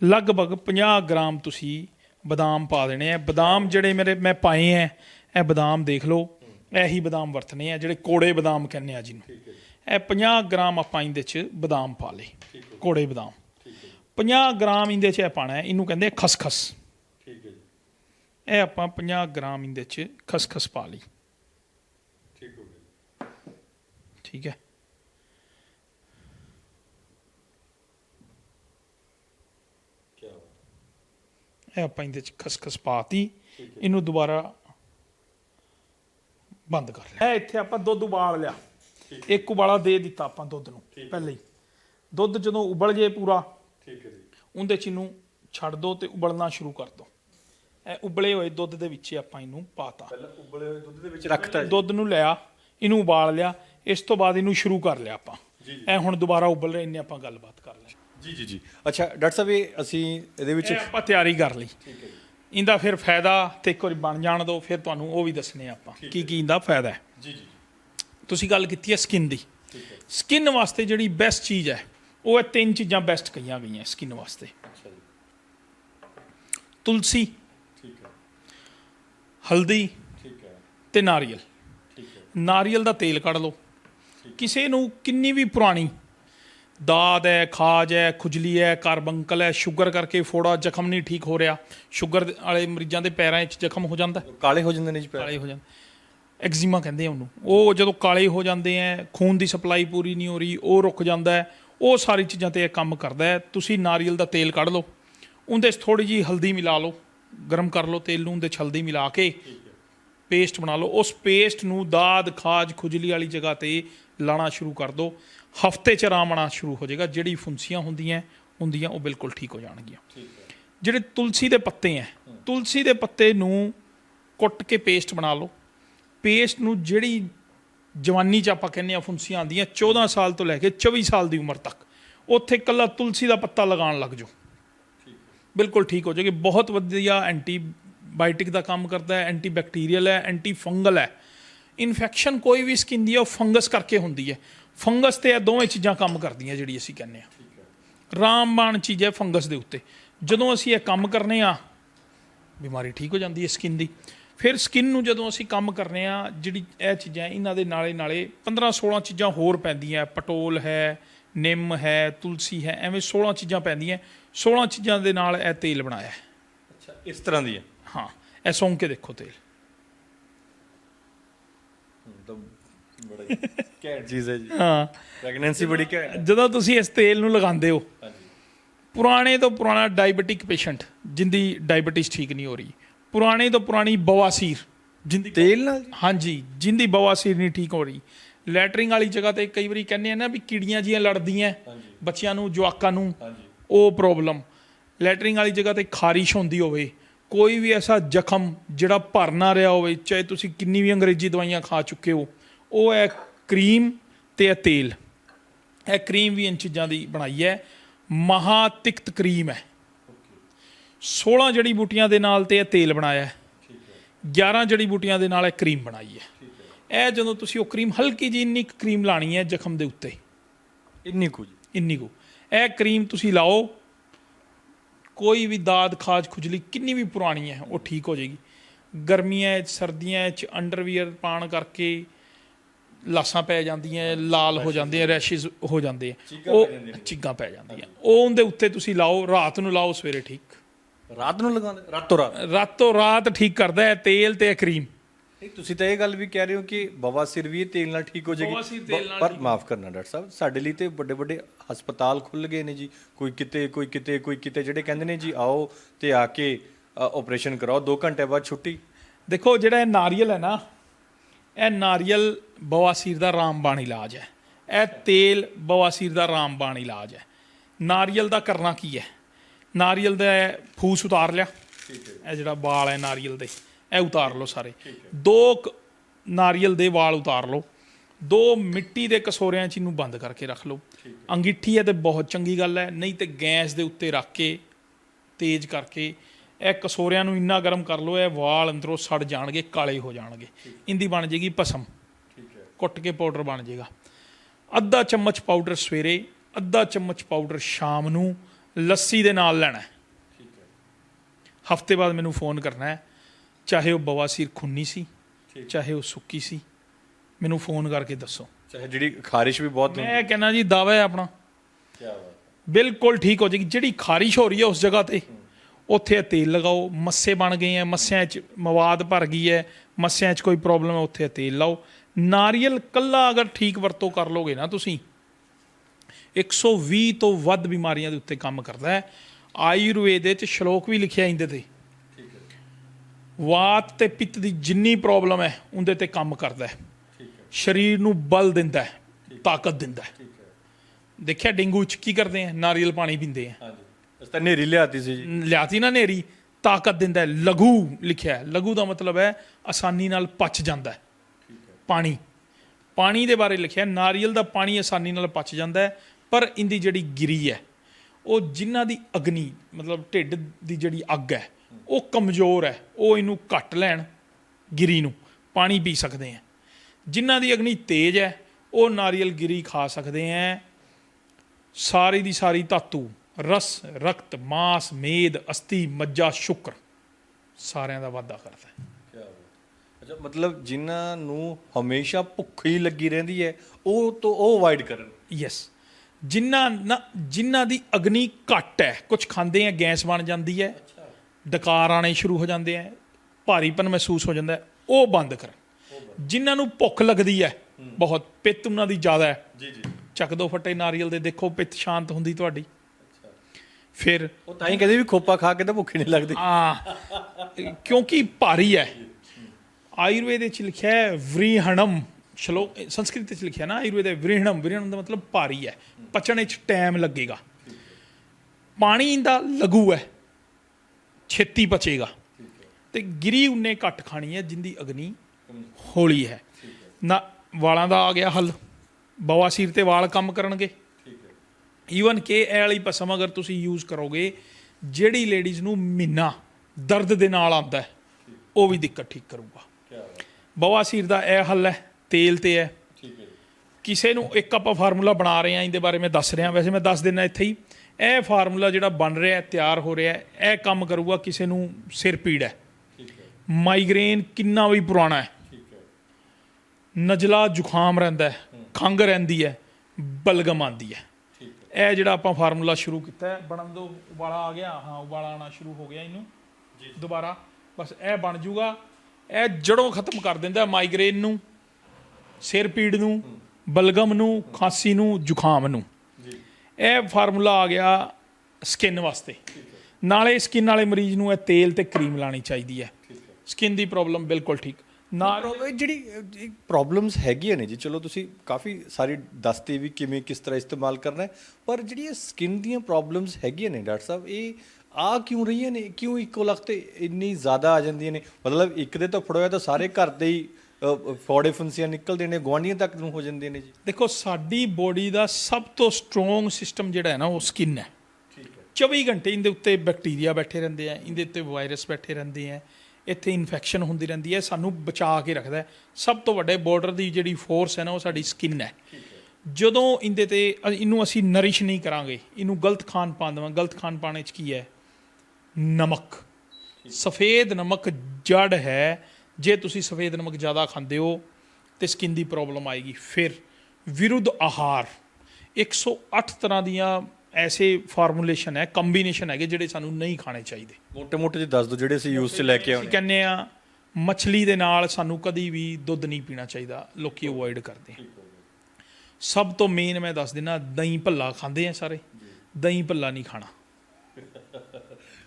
ਲਗਭਗ 50 ਗ੍ਰਾਮ ਤੁਸੀਂ ਬਦਾਮ ਪਾ ਦੇਣੇ ਆ। ਬਦਾਮ ਜਿਹੜੇ ਮੇਰੇ, ਮੈਂ ਪਾਏ ਆ, ਇਹ ਬਦਾਮ ਦੇਖ ਲਓ। ਇਹੀ ਬਦਾਮ ਵਰਤਨੇ ਆ, ਜਿਹੜੇ ਕੋੜੇ ਬਦਾਮ ਕਹਿੰਦੇ ਆ ਜਿਹਨੂੰ। ਇਹ 50 ਗ੍ਰਾਮ ਆਪਾਂ ਇਹਦੇ ਚ ਬਦਾਮ ਪਾ ਲਏ ਠੀਕ ਕੋੜੇ ਬਦਾਮ। ਠੀਕ 50 ਗ੍ਰਾਮ ਇਹਦੇ ਚ ਇਹ ਪਾਣਾ ਹੈ, ਇਹਨੂੰ ਕਹਿੰਦੇ ਖਸਖਸ। ਠੀਕ ਹੈ ਜੀ ਇਹ ਆਪਾਂ 50 ਗ੍ਰਾਮ ਇਹਦੇ ਚ ਖਸਖਸ ਪਾ ਲਈ ਠੀਕ ਹੋ ਗਿਆ ਠੀਕ ਹੈ। ਕੀ ਇਹ ਆਪਾਂ ਇਹਦੇ ਚ ਖਸਖਸ ਪਾਤੀ ਇਹਨੂੰ ਦੁਬਾਰਾ ਬੰਦ ਕਰ ਲਿਆ। ਇਹ ਇੱਥੇ ਆਪਾਂ ਦੁੱਧ ਉਬਾਲ ਲਿਆ। ਇੱਕ ਉਬਾਲਾ ਦੇ ਦਿੱਤਾ ਆਪਾਂ ਦੁੱਧ ਨੂੰ। ਪਹਿਲੇ ਹੀ। ਦੁੱਧ ਜਦੋਂ ਉਬਲ ਜੇ ਪੂਰਾ ਠੀਕ ਹੈ ਜੀ। ਉਹਦੇ ਚ ਇਹਨੂੰ ਛੱਡ ਦੋ ਤੇ ਉਬਲਣਾ ਸ਼ੁਰੂ ਕਰ ਦੋ। ਇਹ ਉਬਲੇ ਹੋਏ ਦੁੱਧ ਦੇ ਵਿੱਚ ਆਪਾਂ ਇਹਨੂੰ ਪਾਤਾ। ਪਹਿਲਾਂ ਉਬਲੇ ਹੋਏ ਦੁੱਧ ਦੇ ਵਿੱਚ ਰੱਖਤਾ ਦੁੱਧ ਨੂੰ ਲਿਆ ਇਹਨੂੰ ਉਬਾਲ ਲਿਆ ਇਸ ਤੋਂ ਬਾਅਦ ਇਹਨੂੰ ਸ਼ੁਰੂ ਕਰ ਲਿਆ ਆਪਾਂ। ਜੀ, ਜੀ। ਇਹ ਹੁਣ ਦੁਬਾਰਾ ਉਬਲ ਰਹੇ ਇੰਨੇ ਆਪਾਂ ਗੱਲਬਾਤ ਕਰ ਲਈ ਜੀ ਜੀ ਜੀ। ਅੱਛਾ ਡਾਕਟਰ ਸਾਹਿਬ ਇਹ ਅਸੀਂ ਇਹਦੇ ਵਿੱਚ ਇਹ ਆਪਾਂ ਤਿਆਰੀ ਕਰ ਲਈ। ਠੀਕ ਹੈ ਜੀ। ਇਹਦਾ ਫਿਰ ਫਾਇਦਾ ਤੇ ਇੱਕ ਵਾਰੀ ਬਣ ਜਾਣ ਦੋ ਫਿਰ ਤੁਹਾਨੂੰ ਉਹ ਵੀ ਦੱਸਣੇ ਆਪਾਂ ਕੀ ਕੀ ਇਹਦਾ ਫਾਇਦਾ ਹੈ। ਜੀ ਜੀ ਤੁਸੀਂ ਗੱਲ ਕੀਤੀ ਹੈ ਸਕਿਨ ਦੀ। ਹੈ। ਸਕਿਨ ਵਾਸਤੇ ਜਿਹੜੀ ਬੈਸਟ ਚੀਜ਼ ਹੈ ਉਹ ਇਹ ਤਿੰਨ ਚੀਜ਼ਾਂ ਬੈਸਟ ਕਹੀਆਂ ਗਈਆਂ ਸਕਿਨ ਵਾਸਤੇ। ਅੱਛਾ ਜੀ। ਤੁਲਸੀ ਠੀਕ ਹੈ। ਹਲਦੀ ਠੀਕ ਹੈ। ਤੇ ਨਾਰੀਅਲ। ਠੀਕ ਹੈ। ਨਾਰੀਅਲ ਦਾ ਤੇਲ ਕੱਢ ਲਓ। ਕਿਸੇ ਨੂੰ ਕਿੰਨੀ ਵੀ ਪੁਰਾਣੀ ਦਾਦ ਹੈ ਖਾਜ ਹੈ ਖੁਜਲੀ ਹੈ ਕਾਰਬੰਕਲ ਹੈ ਸ਼ੂਗਰ ਕਰਕੇ ਫੋੜਾ ਜ਼ਖਮ ਨਹੀਂ ਠੀਕ ਹੋ ਰਿਹਾ ਸ਼ੂਗਰ ਵਾਲੇ ਮਰੀਜ਼ਾਂ ਦੇ ਪੈਰਾਂ 'ਚ ਜ਼ਖਮ ਹੋ ਜਾਂਦਾ। ਕਾਲੇ ਹੋ ਜਾਂਦੇ ਨੇ ਜੀ ਪੈਰ। ਕਾਲੇ ਹੋ ਜਾਂਦੇ। ਐਗਜ਼ੀਮਾ ਕਹਿੰਦੇ ਆ ਉਹਨੂੰ। ਉਹ ਜਦੋਂ ਕਾਲੇ ਹੋ ਜਾਂਦੇ ਆ ਖੂਨ ਦੀ ਸਪਲਾਈ ਪੂਰੀ ਨਹੀਂ ਹੋ ਰਹੀ ਉਹ ਰੁਕ ਜਾਂਦਾ ਹੈ ਉਹ ਸਾਰੀ ਚੀਜ਼ਾਂ ਤੇ ਇਹ ਕੰਮ ਕਰਦਾ ਹੈ ਤੁਸੀਂ ਨਾਰੀਅਲ ਦਾ ਤੇਲ ਕੱਢ ਲਓ ਉਹਦੇ 'ਚ ਥੋੜੀ ਜੀ ਹਲਦੀ ਮਿਲਾ ਲਓ ਗਰਮ ਕਰ ਲਓ ਤੇਲ ਨੂੰ ਉਹਦੇ 'ਚ ਹਲਦੀ ਮਿਲਾ ਕੇ ਪੇਸਟ ਬਣਾ ਲਓ। ਉਸ ਪੇਸਟ ਨੂੰ ਦਾਦ ਖਾਜ ਖੁਜਲੀ ਵਾਲੀ ਜਗ੍ਹਾ ਤੇ ਲਾਣਾ ਸ਼ੁਰੂ ਕਰ ਦਿਓ ਹਫ਼ਤੇ ਚ ਆਰਾਮ ਆਉਣਾ ਸ਼ੁਰੂ ਹੋ ਜਾਏਗਾ। ਜਿਹੜੀ ਫੁੰਸੀਆਂ ਹੁੰਦੀਆਂ ਹੁੰਦੀਆਂ ਉਹ ਬਿਲਕੁਲ ਠੀਕ ਹੋ ਜਾਣਗੀਆਂ। ਜਿਹੜੇ ਤੁਲਸੀ ਦੇ ਪੱਤੇ ਹੈ। ਤੁਲਸੀ ਦੇ ਪੱਤੇ ਨੂੰ ਕੁੱਟ ਕੇ ਪੇਸਟ ਬਣਾ ਲਓ। ਪੇਸਟ ਨੂੰ ਜਿਹੜੀ ਜਵਾਨੀ ਚ ਆਪਾਂ ਕਹਿੰਦੇ ਆ ਫੁੰਸੀਆਂ ਆਉਂਦੀਆਂ 14 ਸਾਲ ਤੋਂ ਲੈ ਕੇ 24 ਸਾਲ ਦੀ ਉਮਰ ਤੱਕ ਉੱਥੇ ਕੱਲਾ ਤੁਲਸੀ ਦਾ ਪੱਤਾ ਲਗਾਉਣ ਲੱਗ ਜਾਓ। ਬਿਲਕੁਲ ਠੀਕ ਹੋ ਜਾਏਗੀ। ਬਹੁਤ ਵਧੀਆ ਐਂਟੀਬਾਇਓਟਿਕ ਦਾ ਕੰਮ ਕਰਦਾ ਹੈ ਐਂਟੀ ਬੈਕਟੀਰੀਅਲ ਹੈ ਐਂਟੀ ਫੰਗਲ ਹੈ ਇਨਫੈਕਸ਼ਨ ਕੋਈ ਵੀ ਸਕਿਨ ਦੀ ਉਹ ਫੰਗਸ ਕਰਕੇ ਹੁੰਦੀ ਹੈ। ਫੰਗਸ ਤੇ ਇਹ ਦੋਵੇਂ ਚੀਜ਼ਾਂ ਕੰਮ ਕਰਦੀਆਂ ਜਿਹੜੀ ਅਸੀਂ ਕਹਿੰਦੇ ਆ ਰਾਮਬਾਣ ਚੀਜ਼ ਹੈ ਫੰਗਸ ਦੇ ਉੱਤੇ। ਜਦੋਂ ਅਸੀਂ ਇਹ ਕੰਮ ਕਰਨੇ ਆ ਬਿਮਾਰੀ ਠੀਕ ਹੋ ਜਾਂਦੀ ਹੈ ਸਕਿਨ ਦੀ। ਫਿਰ ਸਕਿਨ ਨੂੰ ਜਦੋਂ ਅਸੀਂ ਕੰਮ ਕਰਨੇ ਆ ਜਿਹੜੀ ਇਹ ਚੀਜ਼ਾਂ ਇਹਨਾਂ ਦੇ ਨਾਲੇ ਨਾਲੇ 15 16 ਚੀਜ਼ਾਂ ਹੋਰ ਪੈਂਦੀਆਂ ਪਟੋਲ ਹੈ ਨਿੰਮ ਹੈ ਤੁਲਸੀ ਹੈ ਐਵੇਂ 16 ਚੀਜ਼ਾਂ ਪੈਂਦੀਆਂ 16 ਚੀਜ਼ਾਂ ਦੇ ਨਾਲ ਇਹ ਤੇਲ ਬਣਾਇਆ ਅੱਛਾ ਇਸ ਤਰ੍ਹਾਂ ਦੀ ਹੈ। ਹਾਂ ਇਹ ਸੌਂ ਕੇ ਦੇਖੋ ਤੇਲ ਮਤਲਬ ਬੜਾ ਘੈਂਟ ਚੀਜ਼ ਹੈ ਜੀ। ਹਾਂ। ਪ੍ਰੈਗਨੈਂਸੀ ਬੜੀ ਘੈਂਟ ਜਦੋਂ ਤੁਸੀਂ ਇਸ ਤੇਲ ਨੂੰ ਲਗਾਉਂਦੇ ਹੋ ਹਾਂਜੀ। ਪੁਰਾਣੇ ਤੋਂ ਪੁਰਾਣਾ ਡਾਇਬੀਟਿਕ ਪੇਸ਼ੈਂਟ ਜਿੰਦੀ ਡਾਇਬੀਟਿਸ ਠੀਕ ਨਹੀਂ ਹੋ ਰਹੀ ਪੁਰਾਣੇ ਤੋਂ ਪੁਰਾਣੀ ਬਵਾਸੀਰ ਜਿੰਦੀ ਤੇਲ ਨਾਲ ਜੀ? ਹਾਂਜੀ ਜਿੰਦੀ ਬਵਾਸੀਰ ਨਹੀਂ ਠੀਕ ਹੋ ਰਹੀ। ਲੈਟਰਿੰਗ ਵਾਲੀ ਜਗ੍ਹਾ ਤੇ ਕਈ ਵਾਰੀ ਕਹਿੰਦੇ ਆ ਨਾ ਵੀ ਕੀੜੀਆਂ ਜੀਆਂ ਲੜਦੀਆਂ ਬੱਚਿਆਂ ਨੂੰ ਜਵਾਕਾਂ ਨੂੰ ਹਾਂਜੀ। ਉਹ ਪ੍ਰੋਬਲਮ ਲੈਟਰਿੰਗ ਵਾਲੀ ਜਗ੍ਹਾ ਤੇ ਖਾਰਿਸ਼ ਹੁੰਦੀ ਹੋਵੇ ਕੋਈ ਵੀ ਐਸਾ ਜ਼ਖਮ ਜਿਹੜਾ ਭਰ ਨਾ ਰਿਹਾ ਹੋਵੇ ਚਾਹੇ ਤੁਸੀਂ ਕਿੰਨੀ ਵੀ ਅੰਗਰੇਜ਼ੀ ਦਵਾਈਆਂ ਖਾ ਚੁੱਕੇ ਹੋ ਉਹ ਹੈ ਕਰੀਮ ਤੇ ਇਹ ਤੇਲ। ਇਹ ਕਰੀਮ ਵੀ ਇਨ ਚੀਜ਼ਾਂ ਦੀ ਬਣਾਈ ਹੈ। ਮਹਾ ਤਿਕਤ ਕਰੀਮ ਹੈ। 16 ਜੜੀ ਬੂਟੀਆਂ ਦੇ ਨਾਲ ਤੇ ਇਹ ਤੇਲ ਬਣਾਇਆ ਹੈ। 11 ਜੜੀ ਬੂਟੀਆਂ ਦੇ ਨਾਲ ਇਹ ਕਰੀਮ ਬਣਾਈ ਹੈ। ਇਹ ਜਦੋਂ ਤੁਸੀਂ ਉਹ ਕਰੀਮ ਹਲਕੀ ਜਿਹੀ ਇੰਨੀ ਕਰੀਮ ਲਾਣੀ ਹੈ ਜ਼ਖਮ ਦੇ ਉੱਤੇ। ਇੰਨੀ ਕੁ ਜੀ। ਇੰਨੀ ਕੁ। ਇਹ ਕਰੀਮ ਤੁਸੀਂ ਲਾਓ। ਕੋਈ ਵੀ ਦਾਦ ਖਾਜ ਖੁਜਲੀ ਕਿੰਨੀ ਵੀ ਪੁਰਾਣੀ ਹੈ ਉਹ ਠੀਕ ਹੋ ਜਾਏਗੀ। ਗਰਮੀਆਂ 'ਚ ਸਰਦੀਆਂ 'ਚ ਅੰਡਰਵੀਅਰ ਪਾਣ ਕਰਕੇ ਲਾਸਾਂ ਪੈ ਜਾਂਦੀਆਂ ਲਾਲ ਹੋ ਜਾਂਦੇ ਆ ਰੈਸ਼ਸ ਹੋ ਜਾਂਦੇ ਆ ਉਹ ਚਿੱਗਾਂ ਪੈ ਜਾਂਦੀਆਂ। ਉਹ ਉਹਦੇ ਉੱਤੇ ਤੁਸੀਂ ਲਾਓ ਰਾਤ ਨੂੰ ਲਾਓ ਸਵੇਰੇ ਠੀਕ। ਰਾਤ ਨੂੰ ਲਗਾਉਂਦੇ? ਰਾਤੋਂ ਰਾਤ? ਰਾਤੋਂ ਰਾਤ ਠੀਕ ਕਰਦਾ ਹੈ ਤੇਲ ਤੇ ਕਰੀਮ। ਤੁਸੀਂ ਤਾਂ ਇਹ ਗੱਲ ਵੀ ਕਹਿ ਰਹੇ ਹੋ ਕਿ ਬਵਾਸੀਰ ਵੀ ਤੇਲ ਨਾਲ ਠੀਕ ਹੋ ਜਾਏਗੀ। ਪਰ ਮਾਫ ਕਰਨਾ ਡਾਕਟਰ ਸਾਹਿਬ ਸਾਡੇ ਲਈ ਤੇ ਵੱਡੇ ਵੱਡੇ ਹਸਪਤਾਲ ਖੁੱਲ ਗਏ ਨੇ ਜੀ। ਕੋਈ ਕਿਤੇ ਕੋਈ ਕਿਤੇ ਕੋਈ ਕਿਤੇ ਜਿਹੜੇ ਕਹਿੰਦੇ ਨੇ ਜੀ ਆਓ ਤੇ ਆ ਕੇ ਆਪਰੇਸ਼ਨ ਕਰਾਓ। 2 ਘੰਟੇ ਬਾਅਦ ਛੁੱਟੀ। ਦੇਖੋ ਜਿਹੜਾ ਇਹ ਨਾਰੀਅਲ ਹੈ ਨਾ ਇਹ ਨਾਰੀਅਲ ਬਵਾਸੀਰ ਦਾ ਰਾਮਬਾਣ ਇਲਾਜ ਹੈ। ਇਹ ਤੇਲ ਬਵਾਸੀਰ ਦਾ ਰਾਮਬਾਣ ਇਲਾਜ ਹੈ। ਨਾਰੀਅਲ ਦਾ ਕਰਨਾ ਕੀ ਹੈ? ਨਾਰੀਅਲ ਦਾ ਫੂਸ ਉਤਾਰ ਲਿਆ। ਇਹ ਜਿਹੜਾ ਵਾਲ ਹੈ ਨਾਰੀਅਲ ਦੇ ਇਹ ਉਤਾਰ ਲਓ ਸਾਰੇ। ਦੋ ਨਾਰੀਅਲ ਦੇ ਵਾਲ ਉਤਾਰ ਲਓ। ਦੋ ਮਿੱਟੀ ਦੇ ਕਸੋਰਿਆਂ 'ਚ ਇਹਨੂੰ ਬੰਦ ਕਰਕੇ ਰੱਖ ਲਓ। ਅੰਗੀਠੀ ਹੈ ਤੇ ਬਹੁਤ ਚੰਗੀ ਗੱਲ ਹੈ ਨਹੀਂ ਤੇ ਗੈਸ ਦੇ ਉੱਤੇ ਰੱਖ ਕੇ ਤੇਜ਼ ਕਰਕੇ ਇਹ ਕਸੋਰਿਆਂ ਨੂੰ ਇੰਨਾ ਗਰਮ ਕਰ ਲਓ ਇਹ ਵਾਲ ਅੰਦਰੋਂ ਸੜ ਜਾਣਗੇ ਕਾਲੇ ਹੋ ਜਾਣਗੇ। ਇੰਦੀ ਬਣ ਜੇਗੀ ਭਸਮ। ਠੀਕ ਹੈ। ਕੁੱਟ ਕੇ ਪਾਊਡਰ ਬਣ ਜਾਏਗਾ ਅੱਧਾ ਚਮਚ ਪਾਊਡਰ ਸਵੇਰੇ ਅੱਧਾ ਚਮਚ ਪਾਊਡਰ ਸ਼ਾਮ ਨੂੰ ਲੱਸੀ ਦੇ ਨਾਲ ਲੈਣਾ ਠੀਕ ਹੈ। ਹਫ਼ਤੇ ਬਾਅਦ ਮੈਨੂੰ ਫੋਨ ਕਰਨਾ ਹੈ ਚਾਹੇ ਉਹ ਬਵਾਸੀਰ ਖੁੰਨੀ ਸੀ। ਚਾਹੇ ਉਹ ਸੁੱਕੀ ਸੀ ਮੈਨੂੰ ਫੋਨ ਕਰਕੇ ਦੱਸੋ। ਚਾਹੇ ਜਿਹੜੀ ਖਾਰਿਸ਼ ਵੀ ਬਹੁਤ ਮੈਂ ਕਹਿੰਦਾ ਜੀ ਦਾਵਾ ਹੈ ਆਪਣਾ। ਕੀ ਬਾਤ ਬਿਲਕੁਲ ਠੀਕ ਹੋ ਜਾਏਗੀ ਜਿਹੜੀ ਖਾਰਿਸ਼ ਹੋ ਰਹੀ ਹੈ ਉਸ ਜਗ੍ਹਾ ਤੇ ਉੱਥੇ ਤੇਲ ਲਗਾਓ ਮੱਸੇ ਬਣ ਗਏ ਆ ਮੱਸਿਆਂ 'ਚ ਮਵਾਦ ਭਰ ਗਈ ਹੈ ਮੱਸਿਆਂ 'ਚ ਕੋਈ ਪ੍ਰੋਬਲਮ ਹੈ ਉੱਥੇ ਤੇਲ ਲਾਓ। ਨਾਰੀਅਲ ਕੱਲਾ ਅਗਰ ਠੀਕ ਵਰਤੋਂ ਕਰ ਲੋਗੇ ਨਾ ਤੁਸੀਂ 120 ਤੋਂ ਵੱਧ ਬਿਮਾਰੀਆਂ ਦੇ ਉੱਤੇ ਕੰਮ ਕਰਦਾ ਹੈ ਆਯੁਰਵੇਦ ਵਿੱਚ ਸ਼ਲੋਕ ਵੀ ਲਿਖਿਆ ਇੰਦੇ ਤੇ। ਵਾਤ ਤੇ ਪਿੱਤ ਦੀ ਜਿੰਨੀ ਪ੍ਰੋਬਲਮ ਹੈ ਉਹਦੇ ਤੇ ਕੰਮ ਕਰਦਾ ਹੈ ਸਰੀਰ ਨੂੰ ਬਲ ਦਿੰਦਾ ਹੈ ਤਾਕਤ ਦਿੰਦਾ ਹੈ ਦੇਖਿਆ ਡੇਂਗੂ ਚ ਕੀ ਕਰਦੇ ਆ ਨਾਰੀਅਲ ਪਾਣੀ ਪੀਂਦੇ ਆ ਹਾਂਜੀ ਤਾਂ ਨੇਰੀ ਲਿਆਤੀ ਸੀ ਜੀ। ਲਿਆਤੀ ਨਾ ਨੇਰੀ ਤਾਕਤ ਦਿੰਦਾ ਹੈ। ਲਘੂ ਲਿਖਿਆ ਹੈ। ਲਘੂ ਦਾ ਮਤਲਬ ਹੈ ਆਸਾਨੀ ਨਾਲ ਪਚ ਜਾਂਦਾ ਹੈ। ਪਾਣੀ। ਪਾਣੀ ਦੇ ਬਾਰੇ ਲਿਖਿਆ ਹੈ, ਨਾਰੀਅਲ ਦਾ ਪਾਣੀ ਆਸਾਨੀ ਨਾਲ ਪਚ ਜਾਂਦਾ ਹੈ ਪਰ ਇੰਦੀ ਜਿਹੜੀ ਗਿਰੀ ਹੈ ਉਹ ਜਿਨ੍ਹਾਂ ਦੀ ਅਗਨੀ ਮਤਲਬ ਢਿੱਡ ਦੀ ਜਿਹੜੀ ਅੱਗ ਹੈ ਉਹ ਕਮਜ਼ੋਰ ਹੈ। ਉਹ ਇਹਨੂੰ ਘੱਟ ਲੈਣ ਗਿਰੀ ਨੂੰ ਪਾਣੀ ਪੀ ਸਕਦੇ ਹੈ। ਜਿਨ੍ਹਾਂ ਦੀ ਅਗਨੀ ਤੇਜ਼ ਹੈ ਉਹ ਨਾਰੀਅਲ ਗਿਰੀ ਖਾ ਸਕਦੇ ਹੈ। ਸਾਰੀ ਦੀ ਸਾਰੀ ਧਾਤੂ ਰਸ ਰਕਤ ਮਾਸ ਮੇਦ ਅਸਥੀ ਮੱਜਾ ਸ਼ੁਕਰ ਸਾਰਿਆਂ ਦਾ ਵਾਧਾ ਕਰਦਾ ਹੈ। ਅੱਛਾ ਮਤਲਬ ਜਿਨ੍ਹਾਂ ਨੂੰ ਹਮੇਸ਼ਾ ਭੁੱਖ ਹੀ ਲੱਗੀ ਰਹਿੰਦੀ ਹੈ ਉਹ ਤੋਂ ਉਹ ਅਵਾਇਡ ਕਰਨ। ਯੈਸ ਜਿਨ੍ਹਾਂ ਨਾ ਜਿਨ੍ਹਾਂ ਦੀ ਅਗਨੀ ਘੱਟ ਹੈ ਕੁਝ ਖਾਂਦੇ ਆ ਗੈਸ ਬਣ ਜਾਂਦੀ ਹੈ ਡਕਾਰ ਆਣੇ ਸ਼ੁਰੂ ਹੋ ਜਾਂਦੇ ਆ ਭਾਰੀਪਨ ਮਹਿਸੂਸ ਹੋ ਜਾਂਦਾ ਉਹ ਬੰਦ ਕਰਨ। ਜਿਨ੍ਹਾਂ ਨੂੰ ਭੁੱਖ ਲੱਗਦੀ ਹੈ। ਬਹੁਤ ਪਿੱਤ ਉਹਨਾਂ ਦੀ ਜ਼ਿਆਦਾ ਹੈ। ਜੀ ਜੀ। ਚੱਕ ਦੋ ਫੱਟੇ ਨਾਰੀਅਲ ਦੇ ਦੇਖੋ ਪਿੱਤ ਸ਼ਾਂਤ ਹੁੰਦੀ ਤੁਹਾਡੀ। ਫਿਰ ਉਹ ਤਾਂ ਹੀ ਕਹਿੰਦੇ ਵੀ ਖੋਪਾ ਖਾ ਕੇ ਤਾਂ ਭੁੱਖ ਹੀ ਨਹੀਂ ਲੱਗਦੀ। ਆ ਕਿਉਂਕਿ ਭਾਰੀ ਹੈ। ਆਯੁਰਵੇਦ ਵਿੱਚ ਲਿਖਿਆ ਹੈ ਵ੍ਰੀਹਣਮ ਸ਼ਲੋਕ ਸੰਸਕ੍ਰਿਤ ਵਿੱਚ ਲਿਖਿਆ ਨਾ ਆਯੁਰਵੇਦ ਹੈ ਵ੍ਰੀਹਣਮ ਵ੍ਰੀਹਣਮ ਦਾ ਮਤਲਬ ਭਾਰੀ ਹੈ। ਪਚਣ ਵਿੱਚ ਟਾਈਮ ਲੱਗੇਗਾ। ਪਾਣੀ ਦਾ ਲਘੂ ਹੈ। ਛੇਤੀ ਪਚੇਗਾ। ਤੇ ਗਿਰੀ ਉਨੇ ਘੱਟ ਖਾਣੀ ਹੈ ਜਿੰਦੀ ਅਗਨੀ ਹੌਲੀ ਹੈ। ਨਾ ਵਾਲਾਂ ਦਾ ਆ ਗਿਆ ਹੱਲ। ਬਵਾਸੀਰ ਤੇ ਵਾਲ ਕੰਮ ਕਰਨਗੇ। ਹੈ ਈਵਨ ਕਿ ਇਹ ਵਾਲੀ ਪਸਮ ਅਗਰ ਤੁਸੀਂ ਯੂਜ਼ ਕਰੋਗੇ ਜਿਹੜੀ ਲੇਡੀਜ਼ ਨੂੰ ਮਹੀਨਾ ਦਰਦ ਦੇ ਨਾਲ ਆਉਂਦਾ ਹੈ ਉਹ ਵੀ ਦਿੱਕਤ ਠੀਕ ਕਰੂਗਾ। ਬਵਾਸੀਰ ਦਾ ਇਹ ਹੱਲ ਹੈ ਤੇਲ ਤੇ ਹੈ। ਕਿਸੇ ਨੂੰ ਇੱਕ ਆਪਾਂ ਫਾਰਮੂਲਾ ਬਣਾ ਰਹੇ ਹਾਂ ਇਹਦੇ ਬਾਰੇ ਮੈਂ ਦੱਸ ਰਿਹਾ ਵੈਸੇ ਮੈਂ ਦੱਸ ਦਿੰਦਾ ਇੱਥੇ ਹੀ। ਇਹ ਫਾਰਮੂਲਾ ਜਿਹੜਾ ਬਣ ਰਿਹਾ ਹੈ, ਤਿਆਰ ਹੋ ਰਿਹਾ ਹੈ, ਇਹ ਕੰਮ ਕਰੂਗਾ ਕਿਸੇ ਨੂੰ ਸਿਰ ਪੀੜ ਹੈ। ਮਾਈਗ੍ਰੇਨ ਕਿੰਨਾ ਵੀ ਪੁਰਾਣਾ ਹੈ। ਨਜ਼ਲਾ ਜ਼ੁਕਾਮ ਰਹਿੰਦਾ ਹੈ ਖੰਘ ਰਹਿੰਦੀ ਹੈ ਬਲਗਮ ਠੀਕ ਹੈ। ਇਹ ਜਿਹੜਾ ਆਪਾਂ ਫਾਰਮੂਲਾ ਸ਼ੁਰੂ ਕੀਤਾ ਹੈ ਬਣਨ ਦੋ ਉਬਾਲਾ ਆ ਗਿਆ। ਹਾਂ ਉਬਾਲਾ ਆਣਾ ਸ਼ੁਰੂ ਹੋ ਗਿਆ ਇਹਨੂੰ। ਜੀ। ਦੁਬਾਰਾ। ਬਸ ਇਹ ਬਣ ਜੂਗਾ। ਇਹ ਜੜੋਂ ਖਤਮ ਕਰ ਦਿੰਦਾ ਮਾਈਗ੍ਰੇਨ ਨੂੰ ਸਿਰ ਪੀੜ ਨੂੰ ਬਲਗਮ ਨੂੰ ਖਾਂਸੀ ਨੂੰ ਜ਼ੁਕਾਮ ਨੂੰ। ਜੀ। ਇਹ ਫਾਰਮੂਲਾ ਆ ਗਿਆ ਸਕਿਨ ਵਾਸਤੇ। ਨਾਲੇ ਸਕਿਨ ਵਾਲੇ ਮਰੀਜ਼ ਨੂੰ ਇਹ ਤੇਲ ਤੇ ਕਰੀਮ ਲਾਣੀ ਚਾਹੀਦੀ ਹੈ। ਸਕਿਨ ਦੀ ਪ੍ਰੋਬਲਮ ਬਿਲਕੁਲ ਠੀਕ। ਨਾ ਜਿਹੜੀ ਪ੍ਰੋਬਲਮਸ ਹੈਗੀਆਂ ਨੇ ਜੀ ਚਲੋ ਤੁਸੀਂ ਕਾਫੀ ਸਾਰੀ ਦੱਸਤੀ ਵੀ ਕਿਵੇਂ ਕਿਸ ਤਰ੍ਹਾਂ ਇਸਤੇਮਾਲ ਕਰਨਾ ਹੈ ਪਰ ਜਿਹੜੀ ਇਹ ਸਕਿਨ ਦੀਆਂ ਪ੍ਰੋਬਲਮਸ ਹੈਗੀਆਂ ਨੇ ਡਾਕਟਰ ਸਾਹਿਬ ਇਹ ਆ ਕਿਉਂ ਰਹੀਆਂ ਨੇ ਕਿਉਂ ਇੱਕੋ ਲਖਤ ਇੰਨੀ ਜ਼ਿਆਦਾ ਆ ਜਾਂਦੀਆਂ ਨੇ? ਮਤਲਬ ਇੱਕ ਦੇ ਤਾਂ ਫੜੋਇਆ ਤਾਂ ਸਾਰੇ ਘਰ ਦੇ ਹੀ ਫੋੜੇ ਫੁੰਸੀਆਂ ਨਿਕਲਦੇ ਨੇ ਗੁਆਂਢੀਆਂ ਤੱਕ ਨੂੰ ਹੋ ਜਾਂਦੀਆਂ ਨੇ ਜੀ। ਦੇਖੋ ਸਾਡੀ ਬੋਡੀ ਦਾ ਸਭ ਤੋਂ ਸਟਰੋਂਗ ਸਿਸਟਮ ਜਿਹੜਾ ਹੈ ਨਾ ਉਹ ਸਕਿਨ ਹੈ। ਠੀਕ ਹੈ। 24 ਘੰਟੇ ਇਹਦੇ ਉੱਤੇ ਬੈਕਟੀਰੀਆ ਬੈਠੇ ਰਹਿੰਦੇ ਆ ਇਹਦੇ ਉੱਤੇ ਵਾਇਰਸ ਬੈਠੇ ਰਹਿੰਦੇ ਆ। ਇੱਥੇ ਇਨਫੈਕਸ਼ਨ ਹੁੰਦੀ ਰਹਿੰਦੀ ਹੈ, ਸਾਨੂੰ ਬਚਾ ਕੇ ਰੱਖਦਾ ਹੈ। ਸਭ ਤੋਂ ਵੱਡੇ ਬਾਰਡਰ ਦੀ ਜਿਹੜੀ ਫੋਰਸ ਹੈ ਨਾ, ਉਹ ਸਾਡੀ ਸਕਿਨ ਹੈ। ਜਦੋਂ ਇਹਦੇ ਤੇ ਇਹਨੂੰ ਅਸੀਂ ਨਰਿਸ਼ ਨਹੀਂ ਕਰਾਂਗੇ, ਇਹਨੂੰ ਗਲਤ ਖਾਣ ਪਾਣ ਦੇਵਾਂ, ਗਲਤ ਖਾਣ ਪਾਣ 'ਚ ਕੀ ਹੈ? ਨਮਕ। ਸਫੇਦ ਨਮਕ ਜੜ ਹੈ। ਜੇ ਤੁਸੀਂ ਸਫੇਦ ਨਮਕ ਜ਼ਿਆਦਾ ਖਾਂਦੇ ਹੋ, ਤੇ ਸਕਿਨ ਦੀ ਪ੍ਰੋਬਲਮ ਆਏਗੀ। ਫਿਰ ਵਿਰੁੱਧ ਆਹਾਰ। 108 ਤਰ੍ਹਾਂ ਦੀਆਂ ਐਸੇ ਫਾਰਮੂਲੇਸ਼ਨ ਹੈ ਕੰਬੀਨੇਸ਼ਨ ਹੈਗੇ ਜਿਹੜੇ ਸਾਨੂੰ ਨਹੀਂ ਖਾਣੇ ਚਾਹੀਦੇ। ਮੋٹے-ਮੋٹے ਜੇ ਦੱਸ ਦਿਓ ਜਿਹੜੇ ਅਸੀਂ ਯੂਜ਼ 'ਚ ਲੈ ਕੇ ਆਉਣੇ। ਕਹਿੰਦੇ ਆ ਮੱਛਲੀ ਦੇ ਨਾਲ ਸਾਨੂੰ ਕਦੀ ਵੀ ਦੁੱਧ ਨਹੀਂ ਪੀਣਾ ਚਾਹੀਦਾ ਲੋਕੀ ਅਵੋਇਡ ਕਰਦੇ ਸਭ ਤੋਂ ਮੇਨ ਮੈਂ ਦੱਸ ਦਿੰਨਾ ਦਹੀਂ ਭੱਲਾ ਖਾਂਦੇ ਆ ਸਾਰੇ ਦਹੀਂ ਭੱਲਾ ਨਹੀਂ ਖਾਣਾ।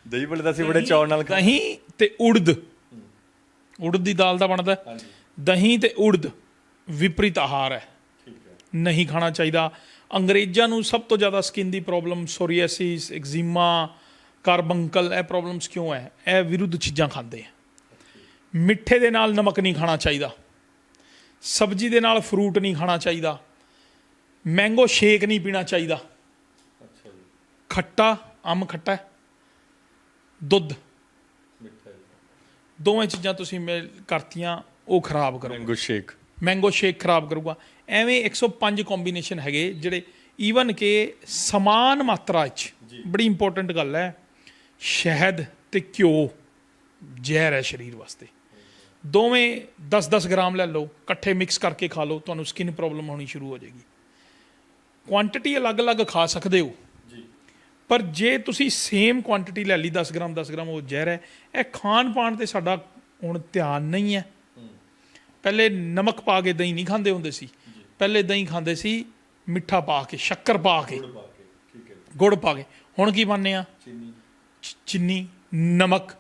ਦਹੀਂ ਭੱਲੇ ਤਾਂ ਅਸੀਂ ਬੜੇ ਚਾਅ ਨਾਲ ਖਾਂਦੇ। ਦਹੀਂ ਤੇ ਉੜਦ। ਉੜਦ ਦੀ ਦਾਲ ਦਾ ਬਣਦਾ। ਦਹੀਂ ਤੇ ਉੜਦ ਵਿਪਰੀਤ ਆਹਾਰ ਹੈ। ਨਹੀਂ ਖਾਣਾ ਚਾਹੀਦਾ। ਅੰਗਰੇਜ਼ਾਂ ਨੂੰ ਸਭ ਤੋਂ ਜ਼ਿਆਦਾ ਸਕਿਨ ਦੀ ਪ੍ਰੋਬਲਮ ਸੋਰੀਆਸਿਸ ਐਗਜ਼ੀਮਾ ਕਾਰਬੰਕਲ ਇਹ ਪ੍ਰੋਬਲਮਸ ਕਿਉਂ ਹੈ? ਇਹ ਵਿਰੁੱਧ ਚੀਜ਼ਾਂ ਖਾਂਦੇ ਆ। ਮਿੱਠੇ ਦੇ ਨਾਲ ਨਮਕ ਨਹੀਂ ਖਾਣਾ ਚਾਹੀਦਾ। ਸਬਜ਼ੀ ਦੇ ਨਾਲ ਫਰੂਟ ਨਹੀਂ ਖਾਣਾ ਚਾਹੀਦਾ। ਮੈਂਗੋ ਸ਼ੇਕ ਨਹੀਂ ਪੀਣਾ ਚਾਹੀਦਾ। ਅੱਛਾ ਜੀ। ਖੱਟਾ ਅੰਬ ਖੱਟਾ। ਦੁੱਧ। ਮਿੱਠਾ ਦੋਵੇਂ ਚੀਜ਼ਾਂ ਤੁਸੀਂ ਮੇਲ ਕਰਤੀਆਂ ਉਹ ਖਰਾਬ ਕਰੋ ਮੈਂਗੋ ਸ਼ੇਕ ਮੈਂਗੋ ਸ਼ੇਕ ਖਰਾਬ ਕਰੂਗਾ। ਐਵੇਂ 105 ਕੰਬੀਨੇਸ਼ਨ ਹੈਗੇ ਜਿਹੜੇ ਈਵਨ ਕਿ ਸਮਾਨ ਮਾਤਰਾ ਵਿੱਚ ਬੜੀ ਇੰਪੋਰਟੈਂਟ ਗੱਲ ਹੈ। ਸ਼ਹਿਦ ਤੇ ਘਿਓ ਜ਼ਹਿਰ ਹੈ ਸਰੀਰ ਵਾਸਤੇ। ਦੋਵੇਂ 10-10 ਗ੍ਰਾਮ ਲੈ ਲਓ ਇਕੱਠੇ ਮਿਕਸ ਕਰਕੇ ਖਾ ਲਓ ਤੁਹਾਨੂੰ ਸਕਿਨ ਪ੍ਰੋਬਲਮ ਹੋਣੀ ਸ਼ੁਰੂ ਹੋ ਜਾਏਗੀ। ਕੁਆਂਟੀਟੀ ਅਲੱਗ-ਅਲੱਗ ਖਾ ਸਕਦੇ ਹੋ। ਜੀ। ਪਰ ਜੇ ਤੁਸੀਂ ਸੇਮ ਕੁਆਂਟੀਟੀ ਲੈ ਲਈ 10 ਗ੍ਰਾਮ 10 ਗ੍ਰਾਮ ਉਹ ਜ਼ਹਿਰ ਹੈ। ਇਹ ਖਾਣ ਪਾਣ ਤੇ ਸਾਡਾ ਹੁਣ ਧਿਆਨ ਨਹੀਂ ਹੈ। ਪਹਿਲੇ ਨਮਕ ਪਾ ਕੇ ਦਹੀਂ ਨਹੀਂ ਖਾਂਦੇ ਹੁੰਦੇ ਸੀ। ਪਹਿਲੇ ਦਹੀਂ ਖਾਂਦੇ ਸੀ ਮਿੱਠਾ ਪਾ ਕੇ ਸ਼ੱਕਰ ਪਾ ਕੇ। ਗੁੜ ਪਾ ਕੇ ਹੁਣ ਕੀ ਬਣਨੇ ਆ? ਚੀਨੀ। ਨਮਕ।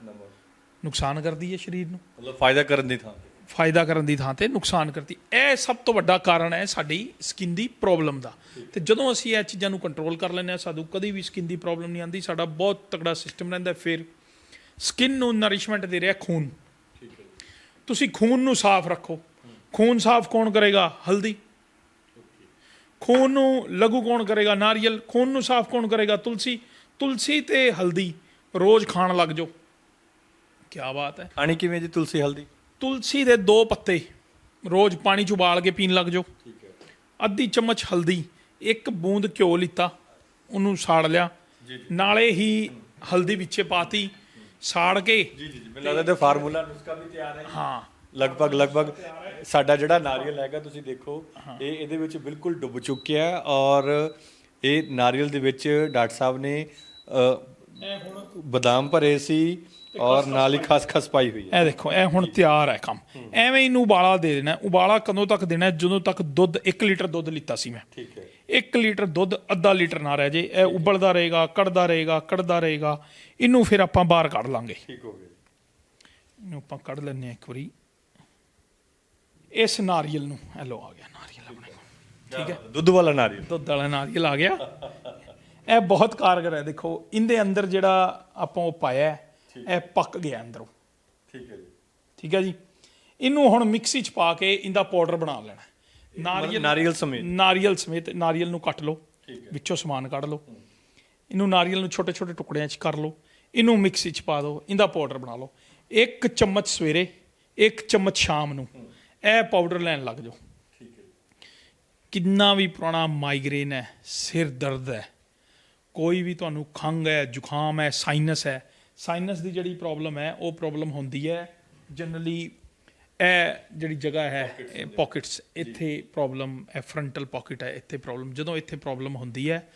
ਨੁਕਸਾਨ ਕਰਦੀ ਹੈ ਸਰੀਰ ਨੂੰ। ਮਤਲਬ ਫਾਇਦਾ ਕਰਨ ਦੀ ਥਾਂ ਤੇ। ਫਾਇਦਾ ਕਰਨ ਦੀ ਥਾਂ ਤੇ ਨੁਕਸਾਨ ਕਰਦੀ। ਇਹ ਸਭ ਤੋਂ ਵੱਡਾ ਕਾਰਨ ਹੈ ਸਾਡੀ ਸਕਿਨ ਦੀ ਪ੍ਰੋਬਲਮ ਦਾ। ਤੇ ਜਦੋਂ ਅਸੀਂ ਇਹ ਚੀਜ਼ਾਂ ਨੂੰ ਕੰਟਰੋਲ ਕਰ ਲੈਂਦੇ ਹਾਂ ਸਾਨੂੰ ਕਦੀ ਵੀ ਸਕਿਨ ਦੀ ਪ੍ਰੋਬਲਮ ਨਹੀਂ ਆਉਂਦੀ। ਸਾਡਾ ਬਹੁਤ ਤਕੜਾ ਸਿਸਟਮ ਰਹਿੰਦਾ। ਫਿਰ ਸਕਿਨ ਨੂੰ ਨਰਿਸ਼ਮੈਂਟ ਦੇ ਰਿਹਾ ਖੂਨ। ਤੁਸੀਂ ਖੂਨ ਨੂੰ ਸਾਫ਼ ਰੱਖੋ। ਖੂਨ ਸਾਫ਼ ਕੌਣ ਕਰੇਗਾ? ਹਲਦੀ। ਖੂਨ ਨੂੰ ਲਘੂ ਕੌਣ ਕਰੇਗਾ? ਨਾਰੀਅਲ। ਖੂਨ ਨੂੰ ਸਾਫ਼ ਕੌਣ ਕਰੇਗਾ? ਤੁਲਸੀ। ਤੁਲਸੀ ਤੇ ਹਲਦੀ। ਰੋਜ਼ ਖਾਣ ਲੱਗ ਜਾਓ। ਕੀ ਬਾਤ ਹੈ। ਖਾਣੀ ਕਿਵੇਂ ਜੀ ਤੁਲਸੀ ਹਲਦੀ? ਤੁਲਸੀ ਦੇ ਦੋ ਪੱਤੇ ਰੋਜ਼ ਪਾਣੀ ਚ ਉਬਾਲ ਕੇ ਪੀਣ ਲੱਗ ਜਾਓ। ਠੀਕ ਹੈ। ਅੱਧੀ ਚਮਚ ਹਲਦੀ ਇੱਕ ਬੂੰਦ ਘਿਓ ਲਿੱਤਾ ਉਹਨੂੰ ਸਾੜ ਲਿਆ। ਨਾਲੇ ਹੀ ਹਲਦੀ ਵਿੱਚੇ ਪਾਤੀ। ਸਾੜ ਕੇ। ਜੀ ਜੀ ਮੈਨੂੰ ਲੱਗਦਾ ਤੇ ਫਾਰਮੂਲਾ ਨੁਸਖਾ ਵੀ ਤਿਆਰ ਹੈ। ਹਾਂ। ਲਗਭਗ ਲਗਭਗ ਸਾਡਾ ਜਿਹੜਾ ਨਾਰੀਅਲ ਹੈਗਾ ਤੁਸੀਂ ਦੇਖੋ ਇਹ ਇਹਦੇ ਵਿੱਚ ਬਿਲਕੁਲ ਡੁੱਬ ਚੁੱਕਿਆ ਹੈ ਔਰ ਇਹ ਨਾਰੀਅਲ ਦੇ ਵਿੱਚ ਡਾਕਟਰ ਸਾਹਿਬ ਨੇ ਬਦਾਮ ਭਰੇ ਸੀ ਔਰ ਨਾਲ ਹੀ ਖਸਖਸ ਪਾਈ ਹੋਈ ਹੈ। ਇਹ ਦੇਖੋ ਇਹ ਹੁਣ ਤਿਆਰ ਹੈ ਕੰਮ। ਐਵੇਂ ਇਹਨੂੰ ਉਬਾਲਾ ਦੇ ਦੇਣਾ। ਉਬਾਲਾ ਕਦੋਂ ਤੱਕ ਦੇਣਾ? ਜਦੋਂ ਤੱਕ ਦੁੱਧ 1 ਲੀਟਰ ਦੁੱਧ ਲਿੱਤਾ ਸੀ ਮੈਂ। ਠੀਕ ਹੈ। 1 ਲੀਟਰ ਦੁੱਧ ਅੱਧਾ ਲੀਟਰ ਨਾ ਰਹਿ ਜੇ ਇਹ ਉਬਲਦਾ ਰਹੇਗਾ ਕੜਦਾ ਰਹੇਗਾ ਕੜਦਾ ਰਹੇਗਾ ਇਹਨੂੰ ਫਿਰ ਆਪਾਂ ਬਾਹਰ ਕੱਢ ਲਾਂਗੇ। ਠੀਕ ਹੋ ਗਿਆ। ਇਹਨੂੰ ਆਪਾਂ ਕੱਢ ਲੈਂਦੇ ਹਾਂ ਇੱਕ ਵਾਰੀ। ਇਸ ਨਾਰੀਅਲ ਨੂੰ ਇਹ ਲੋ ਆ ਗਿਆ ਨਾਰੀਅਲ ਆਪਣੇ ਕੋਲ। ਠੀਕ ਹੈ। ਦੁੱਧ ਵਾਲਾ ਨਾਰੀਅਲ। ਦੁੱਧ ਵਾਲਾ ਨਾਰੀਅਲ ਆ ਗਿਆ। ਇਹ ਬਹੁਤ ਕਾਰਗਰ ਹੈ ਦੇਖੋ ਇਹਦੇ ਅੰਦਰ ਜਿਹੜਾ ਆਪਾਂ ਉਹ ਪਾਇਆ ਹੈ, ਇਹ ਪੱਕ ਗਿਆ ਅੰਦਰੋਂ। ਠੀਕ ਹੈ ਜੀ। ਠੀਕ ਹੈ ਜੀ। ਇਹਨੂੰ ਹੁਣ ਮਿਕਸੀ ਚ ਪਾ ਕੇ ਇਹਦਾ ਪਾਊਡਰ ਬਣਾ ਲੈਣਾ। ਨਾਰੀਅਲ ਨਾਰੀਅਲ ਸਮੇਤ। ਨਾਰੀਅਲ ਸਮੇਤ ਨਾਰੀਅਲ ਨੂੰ ਕੱਟ ਲਓ। ਵਿੱਚੋਂ ਸਮਾਨ ਕੱਢ ਲਓ। ਇਹਨੂੰ ਨਾਰੀਅਲ ਨੂੰ ਛੋਟੇ ਛੋਟੇ ਟੁਕੜਿਆਂ 'ਚ ਕਰ ਲਓ। ਇਹਨੂੰ ਮਿਕਸੀ 'ਚ ਪਾ ਦਿਓ। ਇਹਦਾ ਪਾਊਡਰ ਬਣਾ ਲਓ। ਇੱਕ ਚਮਚ ਸਵੇਰੇ ਇੱਕ ਚਮਚ ਸ਼ਾਮ ਨੂੰ। ਇਹ ਪਾਊਡਰ ਲੈਣ ਲੱਗ ਜਾਓ। ਠੀਕ ਹੈ। ਕਿੰਨਾ ਵੀ ਪੁਰਾਣਾ ਮਾਈਗ੍ਰੇਨ ਹੈ ਸਿਰ ਦਰਦ ਹੈ ਕੋਈ ਵੀ ਤੁਹਾਨੂੰ ਖੰਘ ਹੈ ਜ਼ੁਕਾਮ ਹੈ ਸਾਈਨਸ ਹੈ ਸਾਈਨਸ ਦੀ ਜਿਹੜੀ ਪ੍ਰੋਬਲਮ ਹੈ ਉਹ ਪ੍ਰੋਬਲਮ ਹੁੰਦੀ ਹੈ ਜਨਰਲੀ ਇਹ ਜਿਹੜੀ ਜਗ੍ਹਾ ਹੈ ਪਾਕਟਸ ਇੱਥੇ ਪ੍ਰੋਬਲਮ ਹੈ ਫਰੰਟਲ ਪਾਕਟ ਹੈ ਇੱਥੇ ਪ੍ਰੋਬਲਮ ਜਦੋਂ ਇੱਥੇ ਪ੍ਰੋਬਲਮ ਹੁੰਦੀ ਹੈ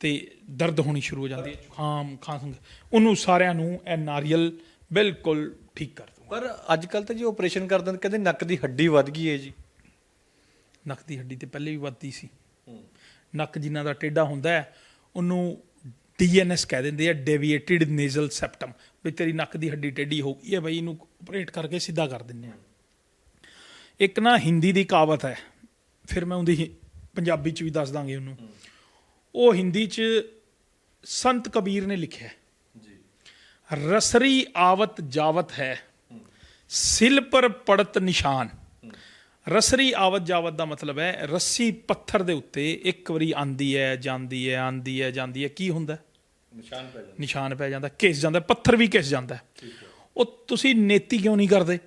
ਤੇ ਦਰਦ ਹੋਣੀ ਸ਼ੁਰੂ ਹੋ ਜਾਂਦੀ ਹੈ ਜ਼ੁਕਾਮ ਖੰਘ ਉਹਨੂੰ ਸਾਰਿਆਂ ਨੂੰ ਇਹ ਨਾਰੀਅਲ ਬਿਲਕੁਲ ਠੀਕ ਕਰ ਦੂੰਗਾ ਪਰ ਅੱਜ ਕੱਲ ਤਾਂ ਜੀ ਆਪਰੇਸ਼ਨ ਕਰ ਦਿੰਦੇ ਕਹਿੰਦੇ ਨੱਕ ਦੀ ਹੱਡੀ ਵੱਧ ਗਈ ਹੈ ਜੀ। ਨੱਕ ਦੀ ਹੱਡੀ ਤੇ ਪਹਿਲੇ ਵੀ ਵੱਧਦੀ ਸੀ। ਨੱਕ ਜਿਨ੍ਹਾਂ ਦਾ ਟੇਢਾ ਹੁੰਦਾ ਹੈ ਉਹਨੂੰ ਡੀਐਨਐਸ ਕਹਿ ਦਿੰਦੇ ਆ ਡੇਵੀਏਟਿਡ ਨੇਜ਼ਲ ਸੈਪਟਮ ਵੀ ਤੇਰੀ ਨੱਕ ਦੀ ਹੱਡੀ ਟੇਢੀ ਹੋ ਗਈ ਹੈ ਬਈ ਇਹਨੂੰ ਆਪਰੇਟ ਕਰਕੇ ਸਿੱਧਾ ਕਰ ਦਿੰਦੇ ਆ। ਇੱਕ ਨਾ ਹਿੰਦੀ ਦੀ ਕਾਵਤ ਹੈ। ਫਿਰ ਮੈਂ ਉਹਦੀ ਪੰਜਾਬੀ ਚ ਵੀ ਦੱਸ ਦਾਂਗੇ ਉਹਨੂੰ। ਉਹ ਹਿੰਦੀ ਚ ਸੰਤ ਕਬੀਰ ਨੇ ਲਿਖਿਆ। ਜੀ। ਰਸਰੀ ਆਵਤ ਜਾਵਤ ਹੈ। ਸਿਲ ਪਰ ਪੜਤ ਨਿਸ਼ਾਨ। ਰਸਰੀ ਆਵਤ ਜਾਵਤ ਦਾ ਮਤਲਬ ਹੈ ਰੱਸੀ ਪੱਥਰ ਦੇ ਉੱਤੇ ਇੱਕ ਵਾਰੀ ਆਂਦੀ ਹੈ ਜਾਂਦੀ ਹੈ ਆਂਦੀ ਹੈ ਜਾਂਦੀ ਹੈ ਕੀ ਹੁੰਦਾ? ਨਿਸ਼ਾਨ ਪੈ ਜਾਂਦਾ। ਨਿਸ਼ਾਨ ਪੈ ਜਾਂਦਾ ਘਿਸ ਜਾਂਦਾ ਪੱਥਰ ਵੀ ਘਿਸ ਜਾਂਦਾ। ਉਹ ਤੁਸੀਂ ਨੇਤੀ ਕਿਉਂ ਨਹੀਂ ਕਰਦੇ?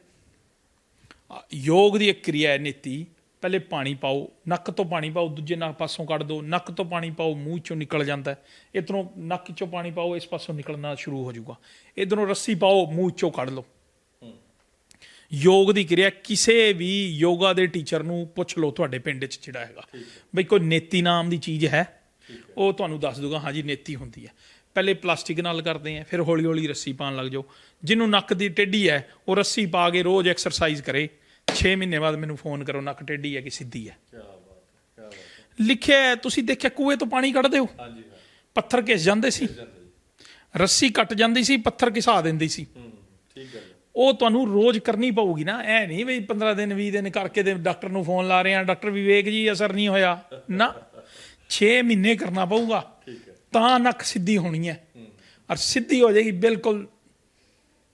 ਯੋਗ ਦੀ ਇੱਕ ਕਿਰਿਆ ਹੈ ਨੇਤੀ। ਪਹਿਲੇ ਪਾਣੀ ਪਾਓ ਨੱਕ ਤੋਂ ਪਾਣੀ ਪਾਓ ਦੂਜੇ ਨੱਕ ਪਾਸੋਂ ਕੱਢ ਦਿਓ ਨੱਕ ਤੋਂ ਪਾਣੀ ਪਾਓ ਮੂੰਹ ਚੋਂ ਨਿਕਲ ਜਾਂਦਾ। ਇੱਧਰੋਂ ਨੱਕ ਚੋਂ ਪਾਣੀ ਪਾਓ ਇਸ ਪਾਸੋਂ ਨਿਕਲਣਾ ਸ਼ੁਰੂ ਹੋ ਜਾਊਗਾ। ਇਧਰੋਂ ਰੱਸੀ ਪਾਓ ਮੂੰਹ ਚੋਂ ਕੱਢ ਲਓ। ਯੋਗ ਦੀ ਕਿਰਿਆ ਕਿਸੇ ਵੀ ਯੋਗਾ ਦੇ ਟੀਚਰ ਨੂੰ ਪੁੱਛ ਲਓ ਤੁਹਾਡੇ ਪਿੰਡ 'ਚ ਜਿਹੜਾ ਹੈਗਾ। ਬਈ ਕੋਈ ਨੇਤੀ ਨਾਮ ਦੀ ਚੀਜ਼ ਹੈ ਉਹ ਤੁਹਾਨੂੰ ਦੱਸ ਦੂਗਾ ਹਾਂਜੀ ਨੇਤੀ ਹੁੰਦੀ ਹੈ। ਪਹਿਲੇ ਪਲਾਸਟਿਕ ਨਾਲ ਕਰਦੇ ਆ ਫਿਰ ਹੌਲੀ ਹੌਲੀ ਰੱਸੀ ਪਾਣ ਲੱਗ ਜਾਓ। ਜਿਹਨੂੰ ਨੱਕ ਦੀ ਟੇਢੀ ਹੈ ਉਹ ਰੱਸੀ ਪਾ ਕੇ ਰੋਜ਼ ਐਕਸਰਸਾਈਜ਼ ਕਰੇ। 6 ਮਹੀਨੇ ਬਾਅਦ ਮੈਨੂੰ ਫੋਨ ਕਰੋ ਨੱਕ ਟੇਢੀ ਹੈ। ਕਿ ਸਿੱਧੀ ਹੈ ਕੀ ਬਾਤ ਲਿਖਿਆ ਹੈ, ਤੁਸੀਂ ਦੇਖਿਆ ਕੂਏ ਤੋਂ ਪਾਣੀ ਕੱਢਦੇ ਹੋ? ਹਾਂਜੀ ਪੱਥਰ ਘਿਸ ਜਾਂਦੇ ਸੀ। ਰੱਸੀ ਕੱਟ ਜਾਂਦੀ ਸੀ ਪੱਥਰ ਘਿਸਾ ਦਿੰਦੀ ਸੀ। ਹੂੰ ਠੀਕ ਹੈ। ਉਹ ਤੁਹਾਨੂੰ ਰੋਜ਼ ਕਰਨੀ ਪਊਗੀ ਨਾ। ਐ ਨਹੀਂ ਵੀ 15 ਦਿਨ 20 ਦਿਨ ਕਰਕੇ ਤੇ ਡਾਕਟਰ ਨੂੰ ਫੋਨ ਲਾ ਰਹੇ ਆ ਡਾਕਟਰ ਵਿਵੇਕ ਜੀ ਅਸਰ ਨਹੀਂ ਹੋਇਆ। ਨਾ 6 ਮਹੀਨੇ ਕਰਨਾ ਪਊਗਾ। ਠੀਕ ਹੈ। ਤਾਂ ਨੱਕ ਸਿੱਧੀ ਹੋਣੀ ਹੈ। ਔਰ ਸਿੱਧੀ ਹੋ ਜਾਏਗੀ ਬਿਲਕੁਲ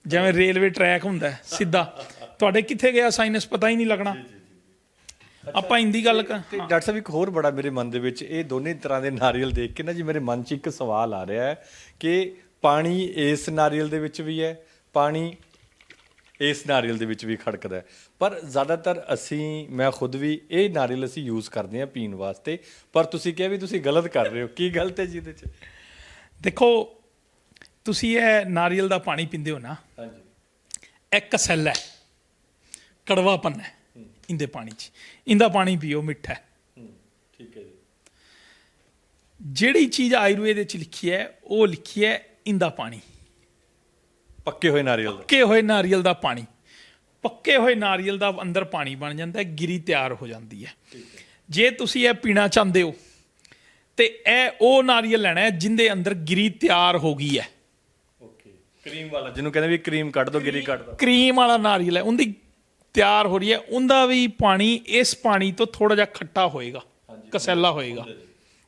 ਜਿਵੇਂ ਰੇਲਵੇ ਟਰੈਕ ਹੁੰਦਾ ਹੈ, ਸਿੱਧਾ। ਤੁਹਾਡੇ ਕਿੱਥੇ ਗਿਆ ਸਾਈਨਸ ਪਤਾ ਹੀ ਨਹੀਂ ਲੱਗਣਾ? ਆਪਾਂ ਹਿੰਦੀ ਗੱਲ ਕਰ ਤੇ ਡਾਕਟਰ ਸਾਹਿਬ ਇੱਕ ਹੋਰ ਬੜਾ ਮੇਰੇ ਮਨ ਦੇ ਵਿੱਚ ਇਹ ਦੋਨੇ ਤਰ੍ਹਾਂ ਦੇ ਨਾਰੀਅਲ ਦੇਖ ਕੇ ਨਾ ਜੀ ਮੇਰੇ ਮਨ 'ਚ ਇੱਕ ਸਵਾਲ ਆ ਰਿਹਾ ਹੈ ਕਿ ਪਾਣੀ ਇਸ ਨਾਰੀਅਲ ਦੇ ਵਿੱਚ ਵੀ ਹੈ ਪਾਣੀ ਇਸ ਨਾਰੀਅਲ ਦੇ ਵਿੱਚ ਵੀ ਖੜਕਦਾ ਹੈ। ਪਰ ਜ਼ਿਆਦਾਤਰ ਅਸੀਂ ਮੈਂ ਖੁਦ ਵੀ ਇਹ ਨਾਰੀਅਲ ਅਸੀਂ ਯੂਜ਼ ਕਰਦੇ ਹਾਂ ਪੀਣ ਵਾਸਤੇ। ਪਰ ਤੁਸੀਂ ਕਿਹਾ ਵੀ ਤੁਸੀਂ ਗਲਤ ਕਰ ਰਹੇ ਹੋ। ਕੀ ਗਲਤ ਹੈ ਜੀ ਇਹਦੇ 'ਚ? ਦੇਖੋ ਤੁਸੀਂ ਇਹ ਨਾਰੀਅਲ ਦਾ ਪਾਣੀ ਪੀਂਦੇ ਹੋ ਨਾ। ਹਾਂਜੀ। ਇੱਕ ਸੈੱਲ ਹੈ। ਕੜਵਾਪਨ ਹੈ। ਇੰਦੇ ਪਾਣੀ 'ਚ। ਇੰਦਾ ਪਾਣੀ ਪੀਓ ਮਿੱਠਾ ਹੈ। ਠੀਕ ਹੈ ਜੀ। ਜਿਹੜੀ ਚੀਜ਼ ਆਯੁਰਵੇਦ ਵਿੱਚ ਲਿਖੀ ਹੈ ਉਹ ਲਿਖੀ ਹੈ ਇੰਦਾ ਪਾਣੀ। ਪੱਕੇ ਹੋਏ ਨਾਰੀਅਲ ਦਾ। ਪੱਕੇ ਹੋਏ ਨਾਰੀਅਲ ਦਾ ਪਾਣੀ। ਪੱਕੇ ਹੋਏ ਨਾਰੀਅਲ ਦਾ ਅੰਦਰ ਪਾਣੀ ਬਣ ਜਾਂਦਾ ਹੈ ਗਿਰੀ ਤਿਆਰ ਹੋ ਜਾਂਦੀ ਹੈ। ਜੇ ਤੁਸੀਂ ਇਹ ਪੀਣਾ ਚਾਹੁੰਦੇ ਹੋ ਤੇ ਇਹ ਉਹ ਨਾਰੀਅਲ ਲੈਣਾ ਹੈ ਜਿੰਦੇ ਅੰਦਰ ਗਿਰੀ ਤਿਆਰ ਹੋ ਗਈ ਹੈ। ਓਕੇ। ਕਰੀਮ ਵਾਲਾ ਜਿਹਨੂੰ ਕਹਿੰਦੇ ਵੀ ਕਰੀਮ ਕੱਢ ਦੋ ਗਿਰੀ ਕੱਢ ਦੋ। ਕਰੀਮ ਵਾਲਾ ਨਾਰੀਅਲ ਹੈ। ਉਹਦੀ ਤਿਆਰ ਹੋ ਰਹੀ ਹੈ। ਉਹਦਾ ਵੀ ਪਾਣੀ ਇਸ ਪਾਣੀ ਤੋਂ ਥੋੜਾ ਜਿਹਾ ਖੱਟਾ ਹੋਏਗਾ ਕਸੈਲਾ ਹੋਏਗਾ।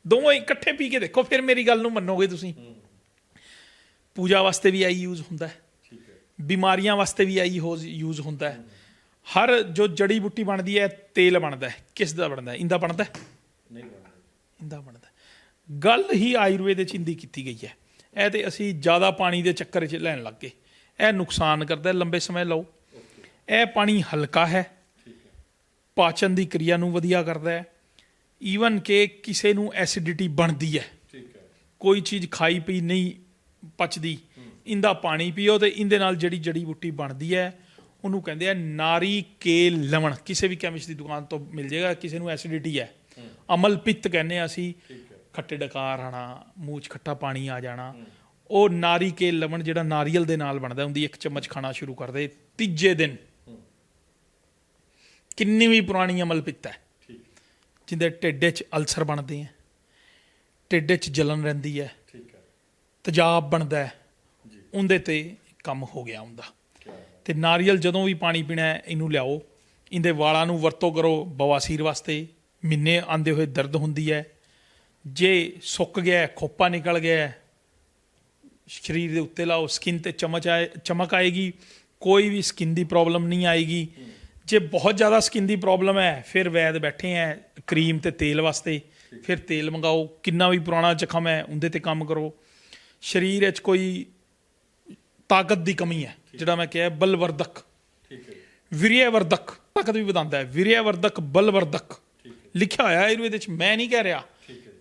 ਦੋਵੇਂ ਇਕੱਠੇ ਪੀ ਕੇ ਦੇਖੋ ਫਿਰ ਮੇਰੀ ਗੱਲ ਨੂੰ ਮੰਨੋਗੇ ਤੁਸੀਂ। ਪੂਜਾ ਵਾਸਤੇ ਵੀ ਆਈ ਯੂਜ਼ ਹੁੰਦਾ ਹੈ। ਬਿਮਾਰੀਆਂ ਵਾਸਤੇ ਵੀ ਆਈ ਯੂਜ਼ ਹੁੰਦਾ ਹੈ। ਹਰ ਜੋ ਜੜੀ ਬੂਟੀ ਬਣਦੀ ਹੈ ਤੇਲ ਬਣਦਾ ਹੈ। ਕਿਸ ਦਾ ਬਣਦਾ ਹੈ? ਇੰਦਾ ਬਣਦਾ ਹੈ? ਨਹੀਂ ਬਣਦਾ ਇੰਦਾ ਬਣਦਾ। ਗੱਲ ਹੀ ਆਯੁਰਵੇਦ ਵਿੱਚ ਇੰਦੀ ਕੀਤੀ ਗਈ ਹੈ। ਇਹ ਤੇ ਅਸੀਂ ਜ਼ਿਆਦਾ ਪਾਣੀ ਦੇ ਚੱਕਰ 'ਚ ਲੈਣ ਲੱਗ ਗਏ। ਇਹ ਨੁਕਸਾਨ ਕਰਦਾ ਲੰਬੇ ਸਮੇਂ ਲਓ। ਇਹ ਪਾਣੀ ਹਲਕਾ ਹੈ। ਪਾਚਨ ਦੀ ਕਿਰਿਆ ਨੂੰ ਵਧੀਆ ਕਰਦਾ ਹੈ। ਈਵਨ ਕਿ ਕਿਸੇ ਨੂੰ ਐਸਿਡਿਟੀ ਬਣਦੀ ਹੈ। ਕੋਈ ਚੀਜ਼ ਖਾਈ ਪਈ ਨਹੀਂ ਪਚਦੀ। ਇੰਦਾ ਪਾਣੀ ਪੀਓ ਤੇ ਇਹਦੇ ਨਾਲ ਜਿਹੜੀ ਜੜੀ ਬੂਟੀ ਬਣਦੀ ਹੈ ਉਹਨੂੰ ਕਹਿੰਦੇ ਆ ਨਾਰੀ ਕੇਲ ਲਵਣ। ਕਿਸੇ ਵੀ ਕੈਮਿਸਟ ਦੀ ਦੁਕਾਨ ਤੋਂ ਮਿਲ ਜਾਏਗਾ ਕਿਸੇ ਨੂੰ ਐਸਿਡਿਟੀ ਹੈ। ਅਮਲ ਪਿੱਤ ਕਹਿੰਦੇ ਆ ਅਸੀਂ ਖੱਟੇ ਡਕਾਰ ਆਣਾ ਮੂੰਹ 'ਚ ਖੱਟਾ ਪਾਣੀ ਆ ਜਾਣਾ। ਉਹ ਨਾਰੀ ਕੇਲ ਲਵਣ ਜਿਹੜਾ ਨਾਰੀਅਲ ਦੇ ਨਾਲ ਬਣਦਾ ਹੁੰਦੀ ਇੱਕ ਚਮਚ ਖਾਣਾ ਸ਼ੁਰੂ ਕਰਦੇ। ਤੀਜੇ ਦਿਨ ਕਿੰਨੀ ਵੀ ਪੁਰਾਣੀ ਅਮਲ ਪਿੱਤ ਹੈ। ਠੀਕ। ਜਿੰਦੇ ਢਿੱਡ 'ਚ ਅਲਸਰ ਬਣਦੇ ਆ ਢਿੱਡ 'ਚ ਜਲਨ ਰਹਿੰਦੀ ਹੈ। ਠੀਕ ਹੈ। ਤੇਜ਼ਾਬ ਬਣਦਾ ਹੈ। ਜੀ। ਉਹਦੇ ਤੇ ਕੰਮ ਹੋ ਗਿਆ ਹੁੰਦਾ। ਤੇ ਨਾਰੀਅਲ ਜਦੋਂ ਵੀ ਪਾਣੀ ਪੀਣਾ ਹੈ ਇਹਨੂੰ ਲਿਆਓ। ਇਹਦੇ ਵਾਲਾਂ ਨੂੰ ਵਰਤੋਂ ਕਰੋ ਬਵਾਸੀਰ ਵਾਸਤੇ। ਮਿੰਨੇ ਆਂਦੇ ਹੋਏ ਦਰਦ ਹੁੰਦੀ ਹੈ। ਜੇ ਸੁੱਕ ਗਿਆ ਖੋਪਾ ਨਿਕਲ ਗਿਆ ਸਰੀਰ ਦੇ ਉੱਤੇ ਲਾਓ ਸਕਿਨ ਤੇ ਚਮਚ ਆਏ ਚਮਕ ਆਏਗੀ। ਕੋਈ ਵੀ ਸਕਿਨ ਦੀ ਪ੍ਰੋਬਲਮ ਨਹੀਂ ਆਏਗੀ। ਜੇ ਬਹੁਤ ਜ਼ਿਆਦਾ ਸਕਿਨ ਦੀ ਪ੍ਰੋਬਲਮ ਹੈ ਫਿਰ ਵੈਦ ਬੈਠੇ ਹੈ ਕਰੀਮ ਤੇ ਤੇਲ ਵਾਸਤੇ। ਫਿਰ ਤੇਲ ਮੰਗਾਓ ਕਿੰਨਾ ਵੀ ਪੁਰਾਣਾ ਜ਼ਖਮ ਹੈ ਉਹਦੇ ਤੇ ਕੰਮ ਕਰੋ। ਸਰੀਰ ਵਿੱਚ ਕੋਈ ਤਾਕਤ ਦੀ ਕਮੀ ਹੈ ਜਿਹੜਾ ਮੈਂ ਕਿਹਾ ਬਲਵਰਧਕ। ਠੀਕ ਹੈ ਵਿਰਿਆਵਰਧਕ ਤਾਕਤ ਵੀ ਵਧਾਉਂਦਾ ਹੈ। ਵਿਰਿਆਵਰਧਕ ਬਲਵਰਧਕ। ਲਿਖਿਆ ਹੋਇਆ ਆਯੁਰਵੇਦ ਵਿੱਚ ਮੈਂ ਨਹੀਂ ਕਹਿ ਰਿਹਾ।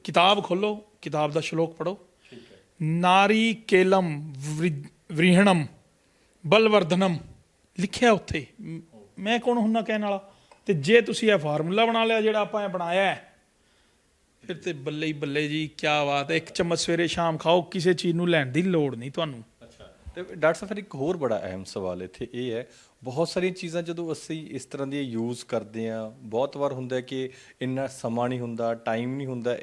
ਕਿਤਾਬ ਖੋਲੋ ਕਿਤਾਬ ਦਾ ਸ਼ਲੋਕ ਪੜੋ ਨਾਰੀ ਕੇਲਮ ਵ੍ਰਿ- ਵ੍ਰਿਹਣਮ ਬਲਵਰਧਨਮ। ਲਿਖਿਆ ਉੱਥੇ। ਮ- ਕੌਣ ਹੁੰਨਾ ਕਹਿਣ ਵਾਲਾ? ਤੇ ਜੇ ਤੁਸੀਂ ਇਹ ਫਾਰਮੂਲਾ ਬਣਾ ਲਿਆ ਜਿਹੜਾ ਆਪਾਂ ਇਹ ਬਣਾਇਆ ਹੈ ਫਿਰ ਤੇ ਬੱਲੇ ਹੀ ਬੱਲੇ ਜੀ ਕੀ ਬਾਤ ਹੈ। ਇੱਕ ਚਮਚ ਸਵੇਰੇ ਸ਼ਾਮ ਖਾਓ ਕਿਸੇ ਚੀਜ਼ ਨੂੰ ਲੈਣ ਦੀ ਲੋੜ ਨਹੀਂ ਤੁਹਾਨੂੰ। ਅੱਛਾ। ਤੇ ਡਾਕਟਰ ਸਾਹਿਬ ਫਿਰ ਇੱਕ ਹੋਰ ਬੜਾ ਅਹਿਮ ਸਵਾਲ ਇੱਥੇ ਇਹ ਹੈ ਬਹੁਤ ਸਾਰੀਆਂ ਚੀਜ਼ਾਂ ਜਦੋਂ ਅਸੀਂ ਇਸ ਤਰ੍ਹਾਂ ਦੀਆਂ ਯੂਜ਼ ਕਰਦੇ ਆ ਬਹੁਤ ਵਾਰ ਹੁੰਦਾ ਕਿ ਇੰਨਾ ਸਮਾਂ ਨਹੀਂ ਹੁੰਦਾ ਟਾਈਮ ਨਹੀਂ ਹੁੰਦਾ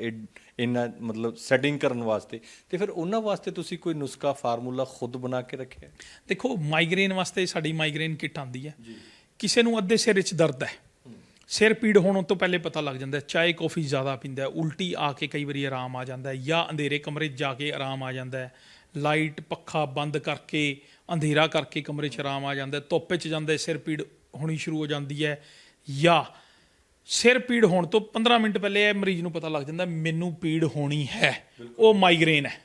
ਇੰਨਾ ਮਤਲਬ ਸੈਟਿੰਗ ਕਰਨ ਵਾਸਤੇ। ਤੇ ਫਿਰ ਉਹਨਾਂ ਵਾਸਤੇ ਤੁਸੀਂ ਕੋਈ ਨੁਸਖਾ ਫਾਰਮੂਲਾ ਖੁਦ ਬਣਾ ਕੇ ਰੱਖਿਆ? ਦੇਖੋ ਮਾਈਗ੍ਰੇਨ ਵਾਸਤੇ ਸਾਡੀ ਮਾਈਗ੍ਰੇਨ ਕਿਟ ਆਂਦੀ ਹੈ। ਕਿਸੇ ਨੂੰ ਅੱਧੇ ਸਿਰ ਵਿੱਚ ਦਰਦ ਹੈ। ਸਿਰ ਪੀੜ ਹੋਣ ਤੋਂ ਪਹਿਲੇ ਪਤਾ ਲੱਗ ਜਾਂਦਾ ਚਾਹ ਕੌਫੀ ਜ਼ਿਆਦਾ ਪੀਂਦਾ ਹੈ ਉਲਟੀ ਆ ਕੇ ਕਈ ਵਾਰੀ ਆਰਾਮ ਆ ਜਾਂਦਾ ਹੈ ਜਾਂ ਅੰਧੇਰੇ ਕਮਰੇ 'ਚ ਜਾ ਕੇ ਆਰਾਮ ਆ ਜਾਂਦਾ ਹੈ। ਲਾਈਟ ਪੱਖਾ ਬੰਦ ਕਰਕੇ ਅੰਧੇਰਾ ਕਰਕੇ ਕਮਰੇ 'ਚ ਆਰਾਮ ਆ ਜਾਂਦਾ ਧੁੱਪ 'ਚ ਜਾਂਦੇ ਸਿਰ ਪੀੜ ਹੋਣੀ ਸ਼ੁਰੂ ਹੋ ਜਾਂਦੀ ਹੈ ਜਾਂ ਸਿਰ ਪੀੜ ਹੋਣ ਤੋਂ 15 ਮਿੰਟ ਪਹਿਲੇ ਇਹ ਮਰੀਜ਼ ਨੂੰ ਪਤਾ ਲੱਗ ਜਾਂਦਾ ਮੈਨੂੰ ਪੀੜ ਹੋਣੀ ਹੈ ਉਹ ਮਾਈਗ੍ਰੇਨ ਹੈ।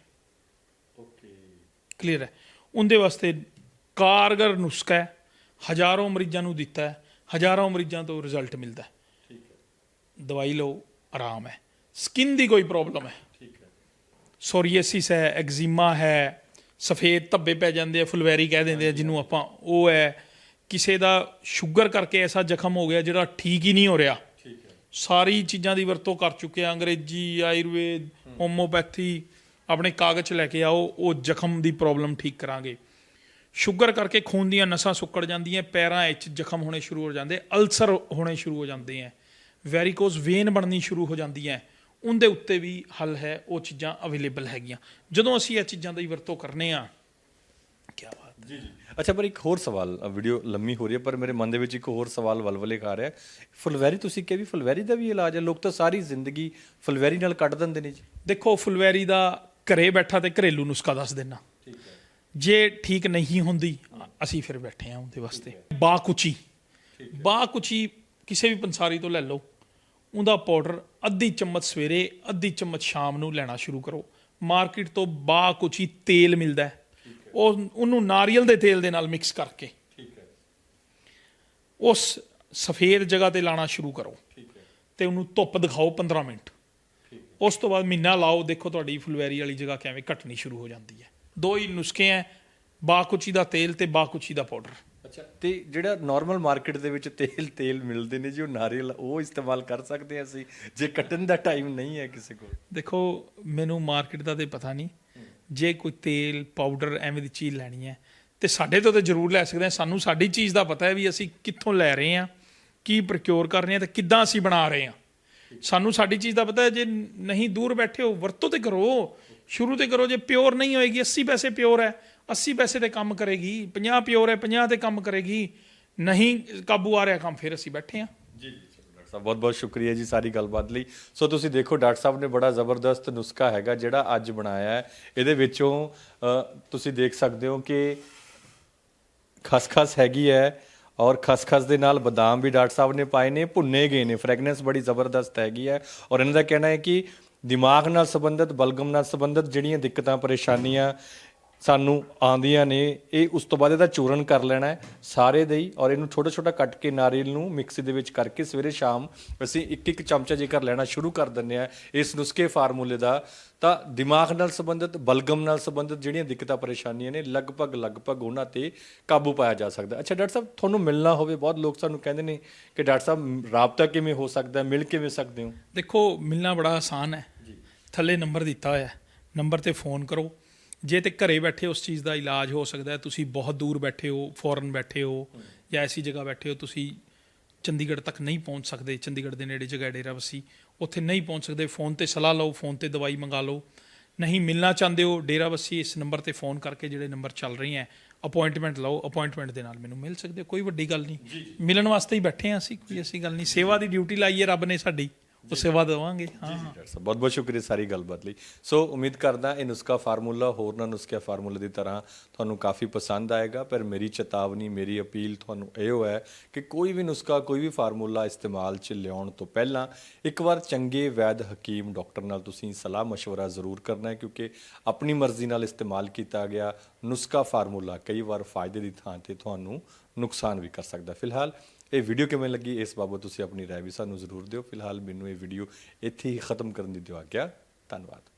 ਓਕੇ। ਕਲੀਅਰ ਹੈ। ਉਹਦੇ ਵਾਸਤੇ ਕਾਰਗਰ ਨੁਸਖਾ ਹੈ। ਹਜ਼ਾਰਾਂ ਮਰੀਜ਼ਾਂ ਨੂੰ ਦਿੱਤਾ ਹੈ ਹਜ਼ਾਰਾਂ ਮਰੀਜ਼ਾਂ ਤੋਂ ਰਿਜ਼ਲਟ ਮਿਲਦਾ ਹੈ। ਠੀਕ ਹੈ। ਦਵਾਈ ਲਓ ਆਰਾਮ ਹੈ। ਸਕਿਨ ਦੀ ਕੋਈ ਪ੍ਰੋਬਲਮ ਹੈ। ਠੀਕ ਹੈ। ਐਗਜ਼ੀਮਾ ਹੈ ਸਫੇਦ ਧੱਬੇ ਪੈ ਜਾਂਦੇ ਆ ਫੁਲਵੈਰੀ ਕਹਿ ਦਿੰਦੇ ਆ ਜਿਹਨੂੰ ਆਪਾਂ ਉਹ ਹੈ। ਕਿਸੇ ਦਾ ਸ਼ੂਗਰ ਕਰਕੇ ਐਸਾ ਜ਼ਖਮ ਹੋ ਗਿਆ ਜਿਹੜਾ ਠੀਕ ਹੀ ਨਹੀਂ ਹੋ ਰਿਹਾ। ਠੀਕ ਹੈ। ਸਾਰੀ ਚੀਜ਼ਾਂ ਦੀ ਵਰਤੋਂ ਕਰ ਚੁੱਕੇ ਆ ਅੰਗਰੇਜ਼ੀ ਆਯੁਰਵੇਦ ਹੋਮੋਪੈਥੀ ਆਪਣੇ ਕਾਗਜ਼ 'ਚ ਲੈ ਕੇ ਆਓ ਉਹ ਜ਼ਖਮ ਦੀ ਪ੍ਰੋਬਲਮ ਠੀਕ ਕਰਾਂਗੇ। ਸ਼ੂਗਰ ਕਰਕੇ ਖੂਨ ਦੀਆਂ ਨਸਾਂ ਸੁੱਕੜ ਜਾਂਦੀਆਂ ਪੈਰਾਂ ਵਿੱਚ ਜ਼ਖਮ ਹੋਣੇ ਸ਼ੁਰੂ ਹੋ ਜਾਂਦੇ ਅਲਸਰ ਹੋਣੇ ਸ਼ੁਰੂ ਹੋ ਜਾਂਦੇ ਆ ਵੈਰੀਕੋਜ਼ ਵੇਨ ਬਣਨੀ ਸ਼ੁਰੂ ਹੋ ਜਾਂਦੀ ਹੈ ਉਹਦੇ ਉੱਤੇ ਵੀ ਹੱਲ ਹੈ ਉਹ ਚੀਜ਼ਾਂ ਅਵੇਲੇਬਲ ਹੈਗੀਆਂ। ਜਦੋਂ ਅਸੀਂ ਇਹ ਚੀਜ਼ਾਂ ਦੀ ਵਰਤੋਂ ਕਰਨੇ ਆ ਕੀ ਬਾਤ ਜੀ ਜੀ। ਅੱਛਾ ਪਰ ਇੱਕ ਹੋਰ ਸਵਾਲ ਵੀਡੀਓ ਲੰਮੀ ਹੋ ਰਹੀ ਹੈ ਪਰ ਮੇਰੇ ਮਨ ਦੇ ਵਿੱਚ ਇੱਕ ਹੋਰ ਸਵਾਲ ਵਲਵਲੇ ਖਾ ਰਿਹਾ। ਹੈ। ਫੁਲਵੈਰੀ ਤੁਸੀਂ ਕਿਹਾ ਵੀ ਫੁਲਵੈਰੀ ਦਾ ਵੀ ਇਲਾਜ ਹੈ ਲੋਕ ਤਾਂ ਸਾਰੀ ਜ਼ਿੰਦਗੀ ਫੁਲਵੈਰੀ ਨਾਲ ਕੱਢ ਦਿੰਦੇ ਨੇ ਜੀ। ਦੇਖੋ ਫੁਲਵੈਰੀ ਦਾ ਘਰੇ ਬੈਠਾ ਤੇ ਘਰੇਲੂ ਨੁਸਖਾ ਦੱਸ ਦੇਣਾ ਜੇ ਠੀਕ ਨਹੀਂ ਹੁੰਦੀ ਅਸੀਂ ਫਿਰ ਬੈਠੇ ਆ ਉਹਦੇ ਵਾਸਤੇ। ਬਾਕੁਚੀ। ਬਾਕੁਚੀ ਕਿਸੇ ਵੀ ਪੰਸਾਰੀ ਤੋਂ ਲੈ ਲਓ। ਉਹਦਾ ਪਾਊਡਰ ਅੱਧੀ ਚਮਚ ਸਵੇਰੇ ਅੱਧੀ ਚਮਚ ਸ਼ਾਮ ਨੂੰ ਲੈਣਾ ਸ਼ੁਰੂ ਕਰੋ। ਮਾਰਕੀਟ ਤੋਂ ਬਾਕੁਚੀ ਤੇਲ ਮਿਲਦਾ ਹੈ। ਉਹ ਉਹਨੂੰ ਨਾਰੀਅਲ ਦੇ ਤੇਲ ਦੇ ਨਾਲ ਮਿਕਸ ਕਰਕੇ। ਠੀਕ ਹੈ। ਉਸ ਸਫੇਦ ਜਗ੍ਹਾ ਤੇ ਲਾਣਾ ਸ਼ੁਰੂ ਕਰੋ। ਠੀਕ ਹੈ। ਤੇ ਉਹਨੂੰ ਧੁੱਪ ਦਿਖਾਓ 15 ਮਿੰਟ। ਉਸ ਤੋਂ ਬਾਅਦ ਮਹੀਨਾ ਲਾਓ। ਦੇਖੋ ਤੁਹਾਡੀ ਫੁਲਵੈਰੀ ਵਾਲੀ ਜਗ੍ਹਾ ਕਿਵੇਂ ਘਟਣੀ ਸ਼ੁਰੂ ਹੋ ਜਾਂਦੀ ਹੈ। ਦੋ ਹੀ ਨੁਸਖੇ ਹੈ ਬਾਕੁਚੀ ਦਾ ਤੇਲ ਤੇ ਬਾਕੁਚੀ ਦਾ ਪਾਊਡਰ। ਅੱਛਾ ਤੇ ਜਿਹੜਾ ਨਾਰਮਲ ਮਾਰਕੀਟ ਦੇ ਵਿੱਚ ਤੇਲ ਤੇਲ ਮਿਲਦੇ ਨੇ ਜੀ ਉਹ ਨਾਰੀਅਲ ਉਹ ਇਸਤੇਮਾਲ ਕਰ ਸਕਦੇ ਹਾਂ ਅਸੀਂ ਜੇ ਕੱਟਣ ਦਾ ਟਾਈਮ ਨਹੀਂ ਹੈ ਕਿਸੇ ਕੋਲ। ਦੇਖੋ ਮੈਨੂੰ ਮਾਰਕੀਟ ਦਾ ਤੇ ਪਤਾ ਨਹੀਂ। ਜੇ ਕੋਈ ਤੇਲ ਪਾਊਡਰ ਐਵੇਂ ਦੀ ਚੀਜ਼ ਲੈਣੀ ਹੈ ਤੇ ਸਾਡੇ ਤੋਂ ਤੇ ਜ਼ਰੂਰ ਲੈ ਸਕਦੇ ਹਾਂ। ਸਾਨੂੰ ਸਾਡੀ ਚੀਜ਼ ਦਾ ਪਤਾ ਹੈ ਵੀ ਅਸੀਂ ਕਿੱਥੋਂ ਲੈ ਰਹੇ ਹਾਂ ਕੀ ਪ੍ਰੋਕਿਉਰ ਕਰ ਰਹੇ ਹਾਂ ਤੇ ਕਿੱਦਾਂ ਅਸੀਂ ਬਣਾ ਰਹੇ ਹਾਂ। ਸਾਨੂੰ ਸਾਡੀ ਚੀਜ਼ ਦਾ ਪਤਾ ਹੈ ਜੇ ਨਹੀਂ ਦੂਰ ਬੈਠੇ ਹੋ ਵਰਤੋਂ ਤੇ ਕਰੋ। ਸ਼ੁਰੂ ਤੇ ਕਰੋ, ਜੇ ਪਿਓਰ ਨਹੀਂ ਹੋਏਗੀ 80 ਪੈਸੇ ਪਿਓਰ ਹੈ 80 ਪੈਸੇ ਤੇ ਕੰਮ ਕਰੇਗੀ 50 ਪਿਓਰ ਹੈ 50 ਤੇ ਕੰਮ ਕਰੇਗੀ, ਨਹੀਂ ਕਾਬੂ ਆ ਰਿਹਾ ਕੰਮ, ਫਿਰ ਅਸੀਂ ਬੈਠੇ ਹਾਂ। ਜੀ ਜੀ ਡਾਕਟਰ ਸਾਹਿਬ, ਬਹੁਤ ਬਹੁਤ ਸ਼ੁਕਰੀਆ ਜੀ ਸਾਰੀ ਗੱਲਬਾਤ ਲਈ। ਸੋ ਤੁਸੀਂ ਦੇਖੋ, ਡਾਕਟਰ ਸਾਹਿਬ ਨੇ ਬੜਾ ਜ਼ਬਰਦਸਤ ਨੁਸਖਾ ਹੈਗਾ, ਜਿਹੜਾ ਅੱਜ ਬਣਾਇਆ ਹੈ। ਇਹਦੇ ਵਿੱਚੋਂ ਤੁਸੀਂ ਦੇਖ ਸਕਦੇ ਹੋ ਕਿ ਖਸਖਸ ਹੈਗੀ ਹੈ ਔਰ ਖਸਖਸ ਦੇ ਨਾਲ ਬਦਾਮ ਵੀ ਡਾਕਟਰ ਸਾਹਿਬ ਨੇ ਪਾਏ ਨੇ, ਭੁੰਨੇ ਗਏ ਨੇ ਫ੍ਰੈਗਨੈਂਸ ਬੜੀ ਜ਼ਬਰਦਸਤ ਹੈਗੀ ਹੈ। ਔਰ ਇਹਨਾਂ ਦਾ ਕਹਿਣਾ ਹੈ ਕਿ ਦਿਮਾਗ ਨਾਲ ਸੰਬੰਧਿਤ, ਬਲਗਮ ਨਾਲ ਸੰਬੰਧਿਤ ਜਿਹੜੀਆਂ ਦਿੱਕਤਾਂ, ਪਰੇਸ਼ਾਨੀਆਂ ਸਾਨੂੰ ਆਉਂਦੀਆਂ ਨੇ, ਇਹ ਉਸ ਤੋਂ ਬਾਅਦ ਇਹਦਾ ਚੂਰਨ ਕਰ ਲੈਣਾ ਹੈ ਸਾਰੇ ਦੇ ਹੀ ਔਰ ਇਹਨੂੰ ਛੋਟਾ ਛੋਟਾ ਕੱਟ ਕੇ ਨਾਰੀਅਲ ਨੂੰ ਮਿਕਸੀ ਦੇ ਵਿੱਚ ਕਰਕੇ ਸਵੇਰੇ ਸ਼ਾਮ ਅਸੀਂ ਇੱਕ ਇੱਕ ਚਮਚਾ ਜੇਕਰ ਲੈਣਾ ਸ਼ੁਰੂ ਕਰ ਦਿੰਦੇ ਆ ਇਸ ਨੁਸਖੇ ਫਾਰਮੂਲੇ ਦਾ, ਤਾਂ ਦਿਮਾਗ ਨਾਲ ਸੰਬੰਧਿਤ, ਬਲਗਮ ਨਾਲ ਸੰਬੰਧਿਤ ਜਿਹੜੀਆਂ ਦਿੱਕਤਾਂ, ਪਰੇਸ਼ਾਨੀਆਂ ਨੇ ਲਗਭਗ ਲਗਭਗ ਉਹਨਾਂ ਤੇ ਕਾਬੂ ਪਾਇਆ ਜਾ ਸਕਦਾ। ਅੱਛਾ, ਡਾਕਟਰ ਸਾਹਿਬ, ਤੁਹਾਨੂੰ ਮਿਲਣਾ ਹੋਵੇ, ਬਹੁਤ ਲੋਕ ਸਾਨੂੰ ਕਹਿੰਦੇ ਨੇ ਕਿ ਡਾਕਟਰ ਸਾਹਿਬ, ਰਾਬਤਾ ਕਿਵੇਂ ਹੋ ਸਕਦਾ, ਮਿਲ ਕਿਵੇਂ ਸਕਦੇ ਹੋ? ਦੇਖੋ, ਮਿਲਣਾ ਬੜਾ ਆਸਾਨ ਹੈ। ਥੱਲੇ ਨੰਬਰ ਦਿੱਤਾ ਹੋਇਆ ਹੈ। ਨੰਬਰ ਤੇ ਫੋਨ ਕਰੋ। ਜੇ ਤੇ ਘਰੇ ਬੈਠੇ ਉਸ ਚੀਜ਼ ਦਾ ਇਲਾਜ ਹੋ ਸਕਦਾ ਹੈ। ਤੁਸੀਂ ਬਹੁਤ ਦੂਰ ਬੈਠੇ ਹੋ ਫੋਰਨ ਬੈਠੇ ਹੋ ਜਾਂ ਐਸੀ ਜਗ੍ਹਾ ਬੈਠੇ ਹੋ ਤੁਸੀਂ ਚੰਡੀਗੜ੍ਹ ਤੱਕ ਨਹੀਂ ਪਹੁੰਚ ਸਕਦੇ। ਚੰਡੀਗੜ੍ਹ ਦੇ ਨੇੜੇ ਜਗ੍ਹਾ ਡੇਰਾ ਵਸੀ ਉੱਥੇ ਨਹੀਂ ਪਹੁੰਚ ਸਕਦੇ। ਫੋਨ ਤੇ ਸਲਾਹ ਲਓ ਫੋਨ ਤੇ ਦਵਾਈ ਮੰਗਾ ਲਓ। ਨਹੀਂ ਮਿਲਣਾ ਚਾਹੁੰਦੇ ਹੋ ਡੇਰਾ ਵਸੀ ਇਸ ਨੰਬਰ ਤੇ ਫੋਨ ਕਰਕੇ ਜਿਹੜੇ ਨੰਬਰ ਚੱਲ ਰਹੀ ਹੈ ਅਪਾਇੰਟਮੈਂਟ ਲਓ। ਅਪਾਇੰਟਮੈਂਟ ਦੇ ਨਾਲ ਮੈਨੂੰ ਮਿਲ ਸਕਦੇ ਕੋਈ ਵੱਡੀ ਗੱਲ ਨਹੀਂ। ਮਿਲਣ ਵਾਸਤੇ ਹੀ ਬੈਠੇ ਹਾਂ ਅਸੀਂ ਕੋਈ ਐਸੀ ਗੱਲ ਨਹੀਂ। ਸੇਵਾ ਦੀ ਡਿਊਟੀ ਲਾਈ ਹੈ ਰੱਬ ਨੇ ਸਾਡੀ। ਉਹ ਸੇਵਾ ਦੇਵਾਂਗੇ ਹਾਂ ਡਾਕਟਰ ਸਾਹਿਬ ਬਹੁਤ ਬਹੁਤ ਸ਼ੁਕਰੀਆ ਸਾਰੀ ਗੱਲਬਾਤ ਲਈ ਸੋ ਉਮੀਦ ਕਰਦਾ ਇਹ ਨੁਸਖਾ ਫਾਰਮੂਲਾ ਹੋਰਨਾਂ ਨੁਸਖਿਆਂ ਫਾਰਮੂਲੇ ਦੀ ਤਰ੍ਹਾਂ ਤੁਹਾਨੂੰ ਕਾਫੀ ਪਸੰਦ ਆਏਗਾ ਪਰ ਮੇਰੀ ਚੇਤਾਵਨੀ ਮੇਰੀ ਅਪੀਲ ਤੁਹਾਨੂੰ ਇਹੋ ਹੈ ਕਿ ਕੋਈ ਵੀ ਨੁਸਖਾ ਕੋਈ ਵੀ ਫਾਰਮੂਲਾ ਇਸਤੇਮਾਲ 'ਚ ਲਿਆਉਣ ਤੋਂ ਪਹਿਲਾਂ ਇੱਕ ਵਾਰ ਚੰਗੇ ਵੈਦ ਹਕੀਮ ਡਾਕਟਰ ਨਾਲ ਤੁਸੀਂ ਸਲਾਹ مشورہ ਜ਼ਰੂਰ ਕਰਨਾ ਹੈ ਕਿਉਂਕਿ ਆਪਣੀ ਮਰਜ਼ੀ ਨਾਲ ਇਸਤੇਮਾਲ ਕੀਤਾ ਗਿਆ ਨੁਸਖਾ ਫਾਰਮੂਲਾ ਕਈ ਵਾਰ ਫਾਇਦੇ ਦੀ ਥਾਂ ਤੇ ਤੁਹਾਨੂੰ ਨੁਕਸਾਨ ਵੀ ਕਰ ਸਕਦਾ ਫਿਲਹਾਲ ਇਹ ਵੀਡੀਓ ਕਿਵੇਂ ਲੱਗੀ? ਇਸ ਬਾਬਤ ਤੁਸੀਂ ਆਪਣੀ ਰਾਏ ਵੀ ਸਾਨੂੰ ਜ਼ਰੂਰ ਦਿਓ। ਫਿਲਹਾਲ ਮੈਨੂੰ ਇਹ ਵੀਡੀਓ ਇੱਥੇ ਹੀ ਖਤਮ ਕਰਨ ਦੀ ਦਿਓ ਆਗਿਆ। ਧੰਨਵਾਦ।